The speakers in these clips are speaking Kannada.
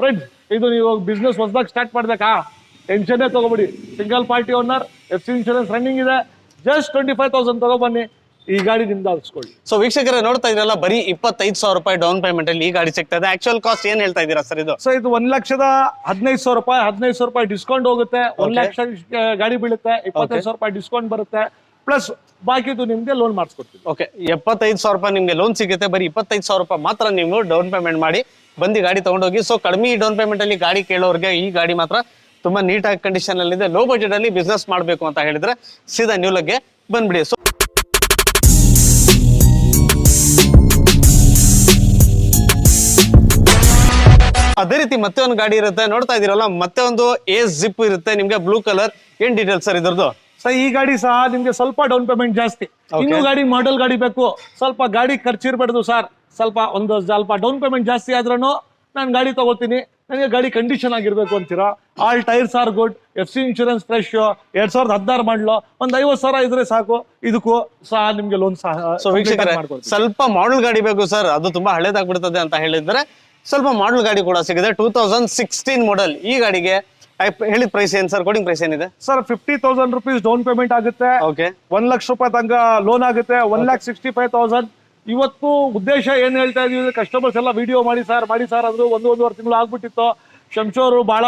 ಫ್ರೆಂಡ್ಸ್ ಇದು ನೀವು ಬಿಸ್ನೆಸ್ ಹೊಸದಾಗಿ ಸ್ಟಾರ್ಟ್ ಮಾಡ್ಬೇಕಾ? ಟೆನ್ಷನ್ನೇ ತಗೋಬಿಡಿ. Single party owner F C insurance running ಇದೆ. ಜಸ್ಟ್ ಟ್ವೆಂಟಿ ಫೈವ್ ತೌಸಂಡ್ ತಗೊಬನ್ನಿ ಈ ಗಾಡಿ ನಿಮ್ದು ಹಾಕ್ಸ್ಕೊಳ್ಳಿ ಸೊ ವೀಕ್ಷಕರೇ ನೋಡ್ತಾ ಇದ್ರಲ್ಲ ಬರೀ ಇಪ್ಪತ್ತೈದು ಸಾವಿರ ರೂಪಾಯಿ ಡೌನ್ ಪೇಮೆಂಟ್ ಅಲ್ಲಿ ಈ ಗಾಡಿ ಸಿಗ್ತದೆ ಇದೆ. ಆಕ್ಚುಯಲ್ ಕಾಸ್ಟ್ ಏನ್ ಹೇಳ್ತಾ ಇದೀರಾ ಸರ್ ಇದು? ಸೊ ಇದು ಒಂದ್ ಲಕ್ಷದ ಹದಿನೈದು ಸಾವಿರ ರೂಪಾಯಿ ಹದಿನೈದು ಸಾವಿರ ರೂಪಾಯಿ ಡಿಸ್ಕೌಂಟ್ ಹೋಗುತ್ತೆ. ಒಂದ್ ಲಕ್ಷ ಗಾಡಿ ಬೀಳುತ್ತೆ. ಇಪ್ಪತ್ತೈದು ಸಾವಿರ ರೂಪಾಯಿ ಡಿಸ್ಕೌಂಟ್ ಬರುತ್ತೆ. ಪ್ಲಸ್ ಬಾಕಿದು ನಿಮ್ಗೆ ಲೋನ್ ಮಾಡಿಸ್ಕೊಡ್ತೀವಿ. ಓಕೆ ಎಪ್ಪತ್ತೈದು ಸಾವಿರ ರೂಪಾಯಿ ನಿಮ್ಗೆ ಲೋನ್ ಸಿಗುತ್ತೆ. ಬರೀ ಇಪ್ಪತ್ತೈದು ಸಾವಿರ ರೂಪಾಯಿ ಮಾತ್ರ ನೀವು ಡೌನ್ ಪೇಮೆಂಟ್ ಮಾಡಿ. ಬಂದು ಗಾಡಿ ತಗೊಂಡೋಗಿ ಸೊ ಕಡಿಮೆ ಡೌನ್ ಪೇಮೆಂಟ್ ಅಲ್ಲಿ ಗಾಡಿ ಕೇಳೋರಿಗೆ ಈ ಗಾಡಿ ಮಾತ್ರ ತುಂಬಾ ನೀಟ್ ಆಗಿ ಕಂಡೀಷನ್ ಅಲ್ಲಿ ಇದೆ. ಲೋ ಬಜೆಟ್ ಅಲ್ಲಿ ಬಿಸ್ನೆಸ್ ಮಾಡಬೇಕು ಅಂತ ಹೇಳಿದ್ರೆ ಸೀದಾ ನ್ಯೂಲಗ್ಗೆ ಬಂದ್ಬಿಡಿ. ಸೊ ಅದೇ ರೀತಿ ಮತ್ತೆ ಒಂದು ಗಾಡಿ ಇರುತ್ತೆ. ನೋಡ್ತಾ ಇದೀರಲ್ಲ ಮತ್ತೆ ಒಂದು ಎ ಜಿಪ್ ಇರುತ್ತೆ. ನಿಮ್ಗೆ ಬ್ಲೂ ಕಲರ್ ಏನ್ ಡೀಟೇಲ್ಸ್ ಸರ್ ಇದ್ರದ್ದು? ಸೊ ಈ ಗಾಡಿ ಸಹ ನಿಮ್ಗೆ ಸ್ವಲ್ಪ ಡೌನ್ ಪೇಮೆಂಟ್ ಜಾಸ್ತಿ. ಇನ್ನು ಗಾಡಿ ಮಾಡೆಲ್ ಗಾಡಿ ಬೇಕು. ಸ್ವಲ್ಪ ಗಾಡಿ ಖರ್ಚಿರ್ಬಾರ್ದು ಸರ್. ಸ್ವಲ್ಪ ಒಂದು ಸ್ವಲ್ಪ ಡೌನ್ ಪೇಮೆಂಟ್ ಜಾಸ್ತಿ ಆದ್ರೂ ನಾನು ಗಾಡಿ ತಗೋತೀನಿ. ನನಗೆ ಗಾಡಿ ಕಂಡೀಷನ್ ಆಗಿರ್ಬೇಕು ಅಂತೀರಾ? All tyres are good F C insurance fresh ಎರಡ್ ಸಾವಿರದ ಹದಿನಾರು ಮಾಡ್ಲು. ಒಂದ್ ಐವತ್ತು ಸಾವಿರ ಇದ್ರೆ ಸಾಕು. ಇದಕ್ಕೂ ಸಹ ನಿಮ್ಗೆ ಲೋನ್ ಸಹ ಸ್ವಲ್ಪ ಮಾಡಲ್ ಗಾಡಿ ಬೇಕು ಸರ್. ಅದು ತುಂಬಾ ಹಳೇದಾಗ್ಬಿಡ್ತದೆ ಅಂತ ಹೇಳಿದ್ರೆ ಸ್ವಲ್ಪ ಮಾಡಲ್ ಗಾಡಿ ಕೂಡ ಸಿಗಿದೆ ಟೂ ತೌಸಂಡ್ ಸಿಕ್ಸ್ಟೀನ್ ಮಾಡೆಲ್ ಈ ಗಾಡಿಗೆ ಹೇಳಿದ ಪ್ರೈಸ್ ಏನ್ ಸರ್ ಕೋಡಿಂಗ್ ಪ್ರೈಸ್ ಏನಿದೆ? Sir fifty thousand rupees down payment ಆಗುತ್ತೆ. ಓಕೆ ಒಂದ್ ಲಕ್ಷ ರೂಪಾಯಿ ತನಕ ಲೋನ್ ಆಗುತ್ತೆ. One lakh sixty five thousand ಇವತ್ತು ಉದ್ದೇಶ ಏನ್ ಹೇಳ್ತಾ ಇದೀವಿ ಕಸ್ಟಮರ್ಸ್ ಎಲ್ಲ ವಿಡಿಯೋ ಮಾಡಿ ಸರ್ ಮಾಡಿ ಸರ್ ಅಂದ್ರು ಒಂದು ಒಂದೂವರೆ ತಿಂಗಳು ಆಗ್ಬಿಟ್ಟಿತ್ತು. ಶಂಶೋರು ಬಹಳ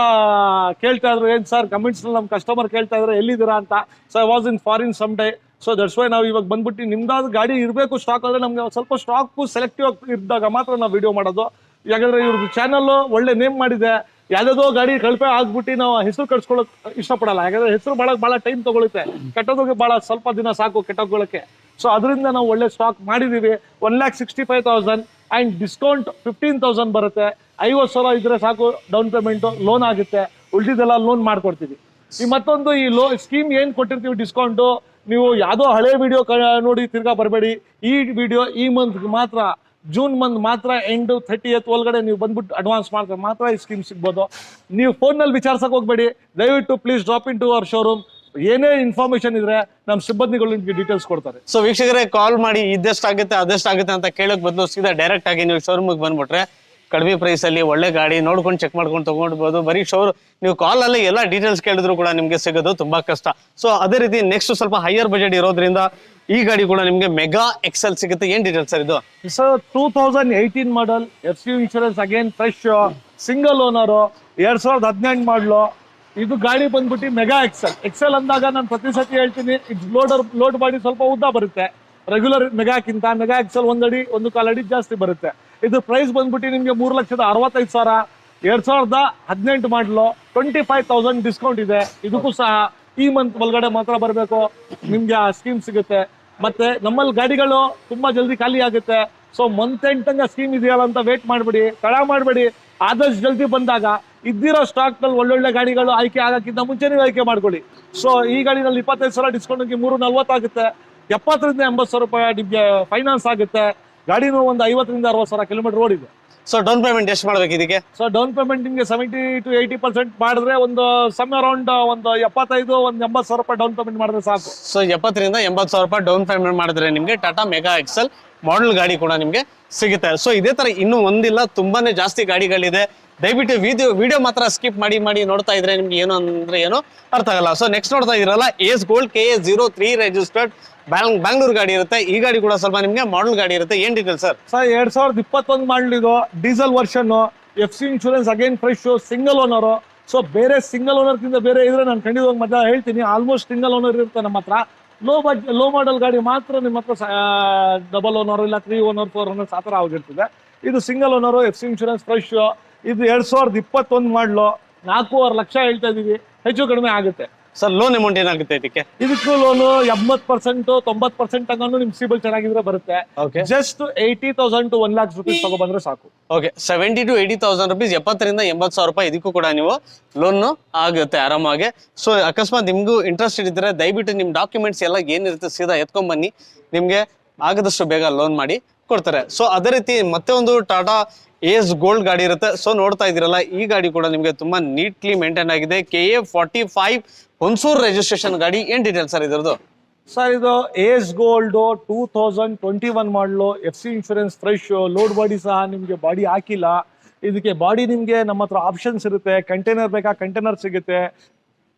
ಕೇಳ್ತಾ ಇದ್ರು ಏನ್ ಸರ್ ಕಮೆಂಟ್ಸ್ ನಮ್ಮ ಕಸ್ಟಮರ್ ಕೇಳ್ತಾ ಇದ್ರು ಎಲ್ಲಿದ್ದೀರಾ ಅಂತ? So I was in foreign some day so that's why ನಾವು ಇವಾಗ ಬಂದ್ಬಿಟ್ಟು ನಿಮ್ದಾದ ಗಾಡಿ ಇರಬೇಕು ಸ್ಟಾಕ್ ಅಂದ್ರೆ ನಮ್ಗೆ ಸ್ವಲ್ಪ ಸ್ಟಾಕ್ ಸೆಲೆಕ್ಟಿವ್ ಇದ್ದಾಗ ಮಾತ್ರ ನಾವು ವಿಡಿಯೋ ಮಾಡೋದು. ಯಾಕಂದ್ರೆ ಇವ್ರದ್ದು ಚಾನಲ್ ಒಳ್ಳೆ ನೇಮ್ ಮಾಡಿದೆ. ಯಾವ್ದಾದೋ ಗಾಡಿ ಕಳಪೆ ಆಗ್ಬಿಟ್ಟು ನಾವು ಹೆಸರು ಕಟ್ಸ್ಕೊಳಕ್ ಇಷ್ಟಪಡಲ್ಲ. ಯಾಕಂದ್ರೆ ಹೆಸರು ಬಹಳ ಬಹಳ ಟೈಮ್ ತಗೊಳುತ್ತೆ. ಕೆಟ್ಟೋದಕ್ಕೆ ಬಹಳ ಸ್ವಲ್ಪ ದಿನ ಸಾಕು ಕೆಟ್ಟೋಗೋಳಕ್ಕೆ ಸೊ ಅದರಿಂದ ನಾವು ಒಳ್ಳೆ ಸ್ಟಾಕ್ ಮಾಡಿದೀವಿ. One lakh sixty five thousand and discount fifteen thousand ಬರುತ್ತೆ. ಐವತ್ತು ಸಾವಿರ ಇದ್ರೆ ಸಾಕು ಡೌನ್ ಪೇಮೆಂಟ್ ಲೋನ್ ಆಗುತ್ತೆ. ಉಳಿದಿದ್ದೆಲ್ಲ ಲೋನ್ ಮಾಡ್ಕೊಡ್ತೀವಿ. ಈ ಮತ್ತೊಂದು ಈ ಲೋ ಸ್ಕೀಮ್ ಏನ್ ಕೊಟ್ಟಿರ್ತೀವಿ ಡಿಸ್ಕೌಂಟ್ ನೀವು ಯಾವ್ದೋ ಹಳೆ ವಿಡಿಯೋ ನೋಡಿ ತಿರ್ಗಾ ಬರಬೇಡಿ. ಈ ವಿಡಿಯೋ ಈ ಮಂತ್ ಮಾತ್ರ ಜೂನ್ ಮಂತ್ ಮಾತ್ರ ಎಂಡ್ ಥರ್ಟಿ ಎತ್ ಒಳಗಡೆ ನೀವು ಬಂದ್ಬಿಟ್ಟು ಅಡ್ವಾನ್ಸ್ ಮಾಡ್ತಾರೆ ಮಾತ್ರ ಈ ಸ್ಕೀಮ್ ಸಿಗ್ಬೋದು. ನೀವು ಫೋನ್ನಲ್ಲಿ ವಿಚಾರಿಸಕ್ ಹೋಗ್ಬೇಡಿ. ದಯವಿಟ್ಟು please drop in to our showroom ಏನೇ ಇನ್ಫಾರ್ಮೇಶನ್ ಇದ್ರೆ ನಮ್ಮ ಸಿಬ್ಬಂದಿಗಳು ನಿಮಗೆ ಡೀಟೇಲ್ಸ್ ಕೊಡ್ತಾರೆ. ಸೊ ವೀಕ್ಷಕರೇ ಕಾಲ್ ಮಾಡಿ ಇದೆಷ್ಟಾಗುತ್ತೆ, ಅದೆಷ್ಟಾಗುತ್ತೆ ಅಂತ ಕೇಳಕ್ ಬದಲು ಸೀದಾ ಡೈರೆಕ್ಟ್ ಆಗಿ ನೀವು ಶೋರೂಮ್ಗೆ ಬಂದ್ಬಿಟ್ರೆ ಕಡಿಮೆ ಪ್ರೈಸ್ ಅಲ್ಲಿ ಒಳ್ಳೆ ಗಾಡಿ ನೋಡ್ಕೊಂಡು ಚೆಕ್ ಮಾಡ್ಕೊಂಡು ತಗೊಂಡ್ಬೋದು. ಬರೀ ಶೋರ್ ನೀವು ಕಾಲ್ ಅಲ್ಲಿ ಎಲ್ಲ ಡೀಟೇಲ್ಸ್ ಕೇಳಿದ್ರು ಕೂಡ ನಿಮ್ಗೆ ಸಿಗೋದು ತುಂಬಾ ಕಷ್ಟ. ಸೊ ಅದೇ ರೀತಿ ನೆಕ್ಸ್ಟ್ ಸ್ವಲ್ಪ ಹೈಯರ್ ಬಜೆಟ್ ಇರೋದ್ರಿಂದ ಈ ಗಾಡಿ ಕೂಡ ನಿಮಗೆ ಮೆಗಾ ಎಕ್ಸೆಲ್ ಸಿಗುತ್ತೆ. ಏನ್ ಡೀಟೇಲ್ಸ್ ಸರ್ ಇದು? Sir two thousand eighteen model F C insurance again fresh single owner ಎರಡ್ ಸಾವಿರದ ಹದಿನೆಂಟು ಮಾಡಲು ಇದು ಗಾಡಿ ಬಂದ್ಬಿಟ್ಟು ಮೆಗಾ ಎಕ್ಸೆಲ್ ಎಕ್ಸೆಲ್ ಅಂದಾಗ ನಾನು ಪ್ರತಿ ಸತಿ ಹೇಳ್ತೀನಿ ಇದು ಲೋಡರ್ ಲೋಡ್ ಮಾಡಿ ಸ್ವಲ್ಪ ಉದ್ದ ಬರುತ್ತೆ. ರೆಗ್ಯುಲರ್ ಮೆಗಾಕ್ಕಿಂತ ಮೆಗಾ ಎಕ್ಸೆಲ್ ಒಂದಡಿ, ಒಂದು ಕಾಲಡಿ ಜಾಸ್ತಿ ಬರುತ್ತೆ. ಇದು ಪ್ರೈಸ್ ಬಂದ್ಬಿಟ್ಟು ನಿಮಗೆ ಮೂರು ಲಕ್ಷದ ಅರವತ್ತೈದು ಸಾವಿರ, ಎರಡ್ ಸಾವಿರದ ಹದಿನೆಂಟು ಮಾಡಲು. ಟ್ವೆಂಟಿ ಫೈವ್ ತೌಸಂಡ್ ಡಿಸ್ಕೌಂಟ್ ಇದೆ. ಇದಕ್ಕೂ ಸಹ ಈ ಮಂತ್ ಒಳಗಡೆ ಮಾತ್ರ ಬರಬೇಕು. ನಿಮ್ಗೆ ಆ ಸ್ಕೀಮ್ ಸಿಗುತ್ತೆ. ಮತ್ತೆ ನಮ್ಮಲ್ಲಿ ಗಾಡಿಗಳು ತುಂಬಾ ಜಲ್ದಿ ಖಾಲಿ ಆಗುತ್ತೆ. ಸೊ ಮಂತ್ ತನಕ ಸ್ಕೀಮ್ ಇದೆಯಲ್ಲ ಅಂತ ವೇಟ್ ಮಾಡಬೇಡಿ. ತಡ ಮಾಡಬೇಡಿ. ಆದಷ್ಟು ಜಲ್ದಿ ಬಂದಾಗ ಇದ್ದಿರೋ ಸ್ಟಾಕ್ನಲ್ಲಿ ಒಳ್ಳೊಳ್ಳೆ ಗಾಡಿಗಳು ಆಯ್ಕೆ ಆಗಕ್ಕಿಂತ ಮುಂಚೆ ನೀವು ಆಯ್ಕೆ ಮಾಡ್ಕೊಳ್ಳಿ. ಸೊ ಈ ಗಾಡಿನಲ್ಲಿ ಇಪ್ಪತ್ತೈದು ಸಾವಿರ ಡಿಸ್ಕೌಂಟ್ ಮೂರು ನಲ್ವತ್ತಾಗುತ್ತೆ ಎಪ್ಪತ್ತರಿಂದ ಎಂಬತ್ತು ಸಾವಿರ ರೂಪಾಯಿ ನಿಮಗೆ ಫೈನಾನ್ಸ್ ಆಗುತ್ತೆ. ಗಾಡಿನೂ ಒಂದು ಐವತ್ತರಿಂದ ಅರವತ್ತು ಸಾವಿರ ಕಿಲೋಮೀಟರ್ ರೋಡ್ ಇದೆ. ಸೊ ಡೌನ್ ಪೇಮೆಂಟ್ ಎಷ್ಟು ಮಾಡ್ಬೇಕು ಇದಕ್ಕೆ? ಸೊ ಡೌನ್ ಪೇಮೆಂಟ್ ನಿಮಗೆ ಸೆವೆಂಟಿ ಟು ಏಯ್ಟಿ ಪರ್ಸೆಂಟ್ ಮಾಡಿದ್ರೆ ಒಂದು ಸಮ್ ಅರೌಂಡ್ ಒಂದು ಎಪ್ಪತ್ತೈದು ಒಂದು ಎಂಬತ್ತು ಸಾವಿರ ರೂಪಾಯಿ ಡೌನ್ ಪೇಮೆಂಟ್ ಮಾಡಿದ್ರೆ ಸಾಕು. ಸೊ ಎಪ್ಪತ್ತರಿಂದ ಎಂಬತ್ತು ಸಾವಿರ ರೂಪಾಯಿ ಡೌನ್ ಪೇಮೆಂಟ್ ಮಾಡಿದ್ರೆ ನಿಮಗೆ ಟಾಟಾ ಮೆಗಾ ಎಕ್ಸೆಲ್ ಮಾಡಲ್ ಗಾಡಿ ಕೂಡ ನಿಮಗೆ ಸಿಗುತ್ತೆ. ಸೊ ಇದೇ ತರ ಇನ್ನೂ ಒಂದಿಲ್ಲ ತುಂಬಾನೇ ಜಾಸ್ತಿ ಗಾಡಿಗಳಿದೆ. ದಯವಿಟ್ಟು ವಿಡಿಯೋ ವಿಡಿಯೋ ಮಾತ್ರ ಸ್ಕಿಪ್ ಮಾಡಿ ಮಾಡಿ ನೋಡ್ತಾ ಇದ್ರೆ ನಿಮ್ಗೆ ಏನು ಅಂದ್ರೆ ಏನು ಅರ್ಥ ಆಗಲ್ಲ. ಸೊ ನೆಕ್ಸ್ಟ್ ನೋಡ್ತಾ ಇದ್ರಲ್ಲ Ace Gold K S zero three registered bang Bangalore ಗಾಡಿ ಇರುತ್ತೆ. ಈ ಗಾಡಿ ಕೂಡ ಸ್ವಲ್ಪ ನಿಮ್ಗೆ ಮಾಡಲ್ ಗಾಡಿ ಇರುತ್ತೆ. ಏನ್ ಡೀಟೇಲ್ ಸರ್ ಸರ್ ಎರಡ್ ಸಾವಿರದ ಇಪ್ಪತ್ತೊಂದು ಮಾಡಲಿದು diesel version F C insurance again fresh single owner so ಬೇರೆ ಸಿಂಗಲ್ ಓನರ್ಗಿಂತ ಬೇರೆ ಇದ್ರೆ ನಾನು ಖಂಡಿತವಾಗಿ ಮತ್ತೆ ಹೇಳ್ತೀನಿ. ಆಲ್ಮೋಸ್ಟ್ ಸಿಂಗಲ್ ಓನರ್ ಇರುತ್ತೆ ನಮ್ಮ ಹತ್ರ. ಲೋ ಬಜ್ ಲೋ ಮಾಡಲ್ ಗಾಡಿ ಮಾತ್ರ ನಿಮ್ಮ ಹತ್ರ ಡಬಲ್ ಓನರ್ ಇಲ್ಲ ತ್ರೀ ಓನರ್ ಫೋರ್ ಓನರ್ಸ್ ಆ ಥರ ಆಗಿರ್ತದೆ ಇದು single owner F C insurance fresh ಇದು ಎರಡ್ ಸಾವಿರದ ಇಪ್ಪತ್ತೊಂದು ಮಾಡ್ಲು ನಾಲ್ಕೂವರೆ ಲಕ್ಷ ಹೇಳ್ತಾ ಇದೀವಿ. ಹೆಚ್ಚು ಕಡಿಮೆ ಆಗುತ್ತೆ. ಸರ್ ಲೋನ್ ಅಮೌಂಟ್ ಏನಾಗುತ್ತೆ ಇದಕ್ಕೆ? ಇದಕ್ಕೂ ಲೋನು ಎಂಬತ್ ಪರ್ಸೆಂಟ್ ತೊಂಬತ್ ಪರ್ಸೆಂಟ್ ತಗೊಂಡು ನಿಮ್ ಸಿಬಿಲ್ ಚೆನ್ನಾಗಿದ್ರೆ ಬರುತ್ತೆ. Okay just eighty thousand to one lakhs rupees ತಗೊಬಂದ್ರೆ ಸಾಕು. Okay seventy to eighty thousand rupees ಎಪ್ಪತ್ತರಿಂದ ಎಂಬತ್ ಸಾವಿರ ರೂಪಾಯಿ ಇದಕ್ಕೂ ಕೂಡ ನೀವು ಲೋನ್ ಆಗುತ್ತೆ ಆರಾಮಾಗಿ. ಸೊ ಅಕಸ್ಮಾತ್ ನಿಮ್ಗೂ ಇಂಟ್ರೆಸ್ಟ್ ಇದ್ರೆ ದಯವಿಟ್ಟು ನಿಮ್ ಡಾಕ್ಯುಮೆಂಟ್ಸ್ ಎಲ್ಲ ಏನಿರುತ್ತೆ ಸೀದಾ ಎತ್ಕೊಂಡ್ ಬನ್ನಿ ನಿಮ್ಗೆ ಆಗದಷ್ಟು ಬೇಗ ಲೋನ್ ಮಾಡಿ ಕೊಡ್ತಾರೆ. ಸೊ ಅದೇ ರೀತಿ ಮತ್ತೆ ಒಂದು ಟಾಟಾ ಏಸ್ ಗೋಲ್ಡ್ ಗಾಡಿ ಇರುತ್ತೆ. ಸೊ ನೋಡ್ತಾ ಇದೀರಲ್ಲ ಈ ಗಾಡಿ ಕೂಡ ನಿಮಗೆ ತುಂಬಾ ನೀಟ್ಲಿ ಮೇಂಟೈನ್ ಆಗಿದೆ. K A forty five Hunsur registration ಗಾಡಿ. ಏನ್ ಡೀಟೇಲ್ ಸರ್ ಇದ್ರದ್ದು? ಸರ್, ಇದು Ace Gold two thousand twenty one model F C insurance fresh load body ಸಹ ನಿಮಗೆ ಬಾಡಿ ಹಾಕಿಲ್ಲ. ಇದಕ್ಕೆ ಬಾಡಿ ನಿಮ್ಗೆ ನಮ್ಮ ಹತ್ರ ಆಪ್ಷನ್ಸ್ ಇರುತ್ತೆ. ಕಂಟೈನರ್ ಬೇಕಾ ಕಂಟೈನರ್ ಸಿಗುತ್ತೆ.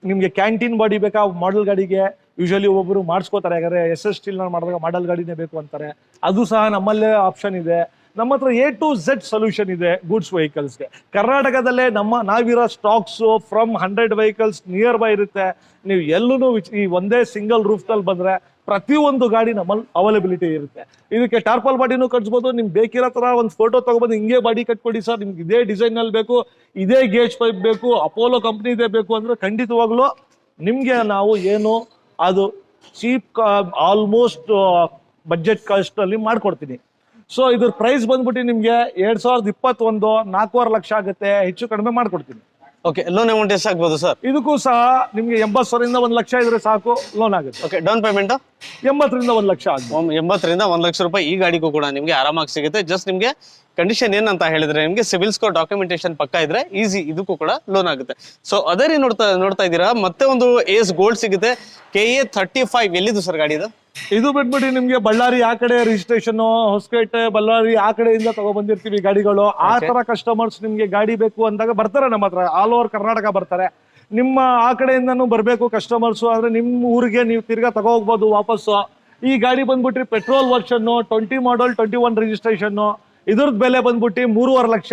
ನಿಮ್ಗೆ ಕ್ಯಾಂಟೀನ್ ಬಾಡಿ ಬೇಕಾ ಮಾಡಲ್ ಗಾಡಿಗೆ. ಯೂಶಲಿ ಒಬ್ಬರು ಮಾಡಿಸ್ಕೋತಾರೆ. ಯಾಕಂದ್ರೆ ಎಸ್ ಎಸ್ ಸ್ಟೀಲ್ ಮಾಡಿದಾಗ ಮಾಡಲ್ ಗಾಡಿನೇ ಬೇಕು ಅಂತಾರೆ. ಅದು ಸಹ ನಮ್ಮಲ್ಲೇ ಆಪ್ಷನ್ ಇದೆ. ನಮ್ಮ ಹತ್ರ ಎ ಟು ಝೆಡ್ ಸೊಲ್ಯೂಷನ್ ಇದೆ ಗೂಡ್ಸ್ ವೆಹಿಕಲ್ಸ್ಗೆ ಕರ್ನಾಟಕದಲ್ಲೇ ನಮ್ಮ ನಾವಿರೋ stocks from hundred vehicles nearby ಇರುತ್ತೆ. ನೀವು ಎಲ್ಲೂ ಈ ಒಂದೇ ಸಿಂಗಲ್ ರೂಫ್ನಲ್ಲಿ ಬಂದ್ರೆ ಪ್ರತಿಯೊಂದು ಗಾಡಿ ನಮ್ಮಲ್ಲಿ ಅವೈಲಬಿಲಿಟಿ ಇರುತ್ತೆ. ಇದಕ್ಕೆ ಟಾರ್ಪಲ್ ಬಾಡಿನೂ ಕಟ್ಸ್ಬೋದು ನಿಮ್ಗೆ ಬೇಕಿರೋ ಥರ ಒಂದು ಫೋಟೋ ತಗೊಬಂದು ಹಿಂಗೆ ಬಾಡಿ ಕಟ್ಕೊಡಿ ಸರ್, ನಿಮ್ಗೆ ಇದೇ ಡಿಸೈನ್ನಲ್ಲಿ ಬೇಕು, ಇದೇ ಗೇಜ್ ಪೈಪ್ ಬೇಕು ಅಪೋಲೋ ಕಂಪ್ನಿದೇ ಬೇಕು ಅಂದ್ರೆ ಖಂಡಿತವಾಗ್ಲೂ ನಿಮಗೆ ನಾವು ಏನು ಅದು ಚೀಪ್ ಆಲ್ಮೋಸ್ಟ್ ಬಜೆಟ್ ಕಾಸ್ಟ್ ಅಲ್ಲಿ ಮಾಡ್ಕೊಡ್ತೀನಿ. ಸೊ ಇದ್ರ ಪ್ರೈಸ್ ಬಂದ್ಬಿಟ್ಟು ನಿಮ್ಗೆ ಎರಡ್ ಸಾವಿರದ ಇಪ್ಪತ್ತೊಂದು ನಾಲ್ಕೂವರೆ ಲಕ್ಷ ಆಗುತ್ತೆ ಹೆಚ್ಚು ಕಡಿಮೆ ಮಾಡ್ಕೊಡ್ತೀನಿ. ಓಕೆ ಲೋನ್ ಅಮೌಂಟ್ ಎಷ್ಟಾಗ್ಬೋದು ಸರ್ ಇದಕ್ಕೂ ಸಹ ನಿಮ್ಗೆ ಎಂಬತ್ತು ಸಾವಿರದಿಂದ ಒಂದು ಲಕ್ಷ ಇದ್ರೆ ಸಾಕು ಲೋನ್ ಆಗುತ್ತೆ. ಓಕೆ ಡೌನ್ ಪೇಮೆಂಟ್ ಎಂಬತ್ತರಿಂದ ಒಂದು ಲಕ್ಷ ಆಗ್ಬೋದು. ಎಂಬತ್ತರಿಂದ ಒಂದ್ ಲಕ್ಷ ರೂಪಾಯಿ ಈ ಗಾಡಿಗೂ ಕೂಡ ನಿಮ್ಗೆ ಆರಾಮಾಗಿ ಸಿಗುತ್ತೆ. ಜಸ್ಟ್ ನಿಮ್ಗೆ ಕಂಡೀಷನ್ ಏನಂತ ಹೇಳಿದ್ರೆ ನಿಮ್ಗೆ ಸಿವಿಲ್ ಸ್ಕೋರ್ ಡಾಕ್ಯುಮೆಂಟೇಶನ್ ಪಕ್ಕ ಇದ್ರೆ ಈಸಿ ಇದಕ್ಕೂ ಕೂಡ ಲೋನ್ ಆಗುತ್ತೆ. ಸೊ ಅದೇ ರೀ ನೋಡ್ತಾ ನೋಡ್ತಾ ಇದ್ದೀರಾ ಮತ್ತೆ ಒಂದು ಏಸ್ ಗೋಲ್ಡ್ ಸಿಗುತ್ತೆ ಕೆ ಎ ಥರ್ಟಿ ಫೈವ್ ಎಲ್ಲಿದು ಸರ್ ಗಾಡಿ ಇದು? ಇದು ಬಿಟ್ಬಿಟ್ಟು ನಿಮ್ಗೆ ಬಳ್ಳಾರಿ ಆ ಕಡೆ ರಿಜಿಸ್ಟ್ರೇಷನ್ ಹೊಸಪೇಟೆ ಬಳ್ಳಾರಿ ಆ ಕಡೆಯಿಂದ ತಗೊಬಂದಿರ್ತೀವಿ ಗಾಡಿಗಳು. ಆ ತರ ಕಸ್ಟಮರ್ಸ್ ನಿಮ್ಗೆ ಗಾಡಿ ಬೇಕು ಅಂದಾಗ ಬರ್ತಾರೆ ನಮ್ಮ ಹತ್ರ. ಆಲ್ ಓವರ್ ಕರ್ನಾಟಕ ಬರ್ತಾರೆ. ನಿಮ್ಮ ಆ ಕಡೆಯಿಂದನೂ ಬರಬೇಕು ಕಸ್ಟಮರ್ಸ್ ಅಂದ್ರೆ ನಿಮ್ಮ ಊರಿಗೆ ನೀವು ತಿರ್ಗಾ ತಗೋಗ್ಬೋದು ವಾಪಸ್ಸು. ಈ ಗಾಡಿ ಬಂದ್ಬಿಟ್ರಿ petrol version twenty model twenty one registration ಇದ್ರದ್ದು ಬೆಲೆ ಬಂದ್ಬಿಟ್ಟು ಮೂರುವರೆ ಲಕ್ಷ.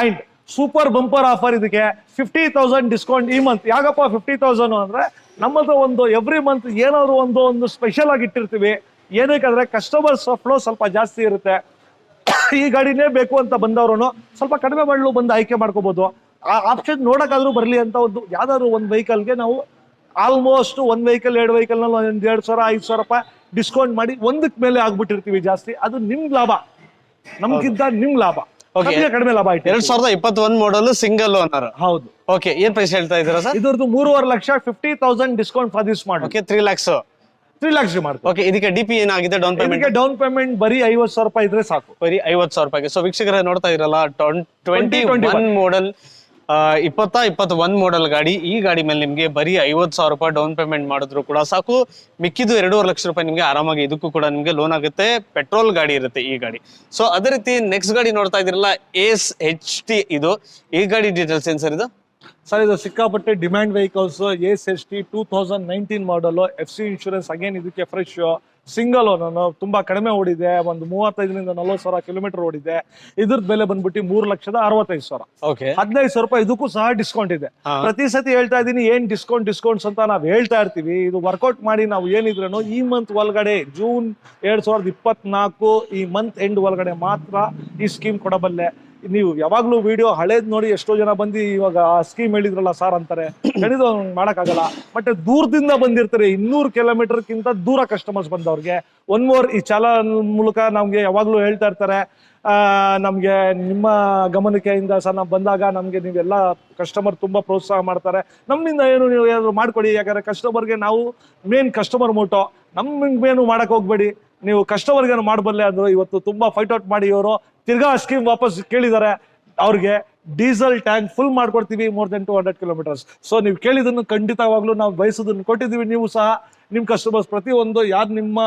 ಅಂಡ್ ಸೂಪರ್ ಬಂಪರ್ ಆಫರ್ ಇದಕ್ಕೆ ಫಿಫ್ಟಿ ತೌಸಂಡ್ ಡಿಸ್ಕೌಂಟ್ ಈ ಮಂತ್ ಯಾಕಪ್ಪ ಫಿಫ್ಟಿ ತೌಸಂಡ್ ಅಂದ್ರೆ ನಮ್ಮದು ಒಂದು ಎವ್ರಿ ಮಂತ್ ಏನಾದ್ರು ಒಂದು ಒಂದು ಸ್ಪೆಷಲ್ ಆಗಿ ಇಟ್ಟಿರ್ತೀವಿ. ಏನಕ್ಕಾದ್ರೆ ಕಸ್ಟಮರ್ಸ್ ಫ್ಲೋ ಸ್ವಲ್ಪ ಜಾಸ್ತಿ ಇರುತ್ತೆ. ಈ ಗಾಡಿನೇ ಬೇಕು ಅಂತ ಬಂದವರು ಸ್ವಲ್ಪ ಕಡಿಮೆ ಮಾಡಲು ಬಂದು ಆಯ್ಕೆ ಮಾಡ್ಕೋಬಹುದು ಆ ಆಪ್ಷನ್ ನೋಡೋಕ್ಕಾದ್ರೂ ಬರಲಿ ಅಂತ ಒಂದು, ಯಾವ್ದಾದ್ರು ಒಂದು ವೆಹಿಕಲ್ಗೆ ನಾವು ಆಲ್ಮೋಸ್ಟ್ ಒಂದು ವೆಹಿಕಲ್ ಎರಡು ವೆಹಿಕಲ್ ಒಂದು ಎರಡು ಸಾವಿರ, ಐದು ಸಾವಿರ ರೂಪಾಯಿ ಡಿಸ್ಕೌಂಟ್ ಮಾಡಿ ಒಂದಕ್ಕೆ ಮೇಲೆ ಆಗ್ಬಿಟ್ಟಿರ್ತೀವಿ ಜಾಸ್ತಿ. ಅದು ನಿಮ್ ಲಾಭ. ನಮ್ಗಿಂತ ನಿಮ್ ಲಾಭ. ಕಡಿಮೆ ಲಾಭ ಆಯ್ತು. ಎರಡ್ ಸಾವಿರದ ಇಪ್ಪತ್ತೊಂದ್ ಮಾಡಲ್ ಸಿಂಗಲ್ ಓನರ್ ಹೌದು. ಓಕೆ ಏನ್ ಪ್ರೈಸ್ ಹೇಳ್ತಾ ಇದ್ದೀರಾ ಸರ್? ಇದ್ರದ್ದು ಮೂರುವರೆ lakh fifty thousand discount for this ಮಾಡಿ okay three lakhs three lakhs ಮಾಡ್ತೀವಿ. ಓಕೆ ಇದಕ್ಕೆ ಡಿಪಿ ಏನಾಗಿದೆ ಡೌನ್ ಪೇಮೆಂಟ್ ಡೌನ್ ಪೇಮೆಂಟ್ ಬರೀ ಐವತ್ತು ಸಾವಿರ ರೂಪಾಯಿ ಇದ್ರೆ ಸಾಕು. ಬರೀ ಐವತ್ತು ಸಾವಿರ ರೂಪಾಯಿಗೆ. ಸೊ ವೀಕ್ಷಕರೇ ನೋಡ್ತಾ ಇರಲ್ಲ ಟ್ವೆಂಟಿ ಟ್ವೆಂಟಿ ಒನ್ ಮಾಡಲ್ ಇಪ್ಪತ್ತ ಇಪ್ಪತ್ತ ಒಂದ್ ಮಾಡೆಲ್ ಗಾಡಿ. ಈ ಗಾಡಿ ಮೇಲೆ ನಿಮ್ಗೆ ಬರೀ ಐವತ್ತು ಸಾವಿರ ರೂಪಾಯಿ ಡೌನ್ ಪೇಮೆಂಟ್ ಮಾಡಿದ್ರು ಕೂಡ ಸಾಕು. ಮಿಕ್ಕಿದ್ದು ಎರಡೂವರೆ ಲಕ್ಷ ರೂಪಾಯಿ ನಿಮ್ಗೆ ಆರಾಮಾಗಿ ಇದಕ್ಕೂ ಕೂಡ ನಿಮ್ಗೆ ಲೋನ್ ಆಗುತ್ತೆ. ಪೆಟ್ರೋಲ್ ಗಾಡಿ ಇರುತ್ತೆ ಈ ಗಾಡಿ. ಸೊ ಅದೇ ರೀತಿ ನೆಕ್ಸ್ಟ್ ಗಾಡಿ ನೋಡ್ತಾ ಇದಿರಲ್ಲ ಎಸ್ ಎಚ್ ಟಿ ಇದು. ಈ ಗಾಡಿ ಡೀಟೇಲ್ಸ್ ಏನ್ ಸರ್ ಇದು? ಸರ್, ಇದು ಸಿಕ್ಕಾಪಟ್ಟೆ demand vehicles Ace H T two thousand nineteen model F C insurance again ಇದಕ್ಕೆ ಫ್ರೆಶ್ ಸಿಂಗಲ್ ನಾನು ತುಂಬಾ ಕಡಿಮೆ ಓಡಿದೆ ಒಂದು ಮೂವತ್ತೈದರಿಂದ ನಲ್ವತ್ತು ಸಾವಿರ ಕಿಲೋಮೀಟರ್ ಓಡಿದೆ. ಇದ್ರದ್ ಬೆಲೆ ಬಂದ್ಬಿಟ್ಟು ಮೂರು ಲಕ್ಷದ ಅರವತ್ತೈದು ಸಾವಿರ. ಹದಿನೈದು ಸಾವಿರ ರೂಪಾಯಿ ಇದಕ್ಕೂ ಸಹ ಡಿಸ್ಕೌಂಟ್ ಇದೆ. ಪ್ರತಿ ಸತಿ ಹೇಳ್ತಾ ಇದೀನಿ ಏನ್ ಡಿಸ್ಕೌಂಟ್ ಡಿಸ್ಕೌಂಟ್ಸ್ ಅಂತ ನಾವು ಹೇಳ್ತಾ ಇರ್ತೀವಿ. ಇದು ವರ್ಕೌಟ್ ಮಾಡಿ ನಾವು ಏನಿದ್ರೂ ಈ ಮಂತ್ ಒಳಗಡೆ ಜೂನ್ ಎರಡ್ ಸಾವಿರದ ಇಪ್ಪತ್ನಾಲ್ಕು ಈ ಮಂತ್ ಎಂಡ್ ಒಳಗಡೆ ಮಾತ್ರ ಈ ಸ್ಕೀಮ್ ಕೊಡಬಲ್ಲೆ. ನೀವು ಯಾವಾಗಲೂ ವಿಡಿಯೋ ಹಳೇದು ನೋಡಿ ಎಷ್ಟೋ ಜನ ಬಂದು ಇವಾಗ ಸ್ಕೀಮ್ ಹೇಳಿದ್ರಲ್ಲ ಸಾರ್ ಅಂತಾರೆ. ಖಂಡಿತ ಮಾಡೋಕ್ಕಾಗಲ್ಲ. ಬಟ್ ದೂರದಿಂದ ಬಂದಿರ್ತಾರೆ. ಇನ್ನೂರು ಕಿಲೋಮೀಟರ್ಗಿಂತ ದೂರ ಕಸ್ಟಮರ್ಸ್ ಬಂದವ್ರಿಗೆ. ಒನ್ ಮೋರ್ ಈ ಚಾಲನ್ ಮೂಲಕ ನಮಗೆ ಯಾವಾಗಲೂ ಹೇಳ್ತಾ ಇರ್ತಾರೆ. ಆ, ನಮ್ಗೆ ನಿಮ್ಮ ಗಮನಿಕೆಯಿಂದ ಸರ್ ನಾವು ಬಂದಾಗ ನಮಗೆ ನೀವೆಲ್ಲ ಕಸ್ಟಮರ್ ತುಂಬಾ ಪ್ರೋತ್ಸಾಹ ಮಾಡ್ತಾರೆ. ನಮ್ಮಿಂದ ಏನು ನೀವು ಏನಾದ್ರು ಮಾಡ್ಕೊಡಿ. ಯಾಕಂದ್ರೆ ಕಸ್ಟಮರ್ಗೆ ನಾವು ಮೇನ್ ಕಸ್ಟಮರ್ ಮೋಟೋ ನಮ್ಮಿಂದೇನು ಮಾಡಕ್ ಹೋಗಬೇಡಿ. ನೀವು ಕಸ್ಟಮರ್ಗೆ ಮಾಡಬಲ್ಲೆ ಅಂದರು ಇವತ್ತು ತುಂಬಾ ಫೈಟ್ ಔಟ್ ಮಾಡಿ ಇವರು. ತಿರ್ಗಾ ಸ್ಕೀಮ್ ವಾಪಸ್ ಕೇಳಿದ್ದಾರೆ ಅವ್ರಿಗೆ ಡೀಸೆಲ್ ಟ್ಯಾಂಕ್ ಫುಲ್ ಮಾಡ್ಕೊಡ್ತೀವಿ more than two hundred kilometres so ನೀವು ಕೇಳಿದನ್ನು ಖಂಡಿತವಾಗ್ಲೂ ನಾವು ಬಯಸೋದನ್ನು ಕೊಟ್ಟಿದ್ದೀವಿ, ನೀವು ಸಹ ನಿಮ್ಮ ಕಸ್ಟಮರ್ಸ್ ಪ್ರತಿಯೊಂದು, ಯಾರು ನಿಮ್ಮ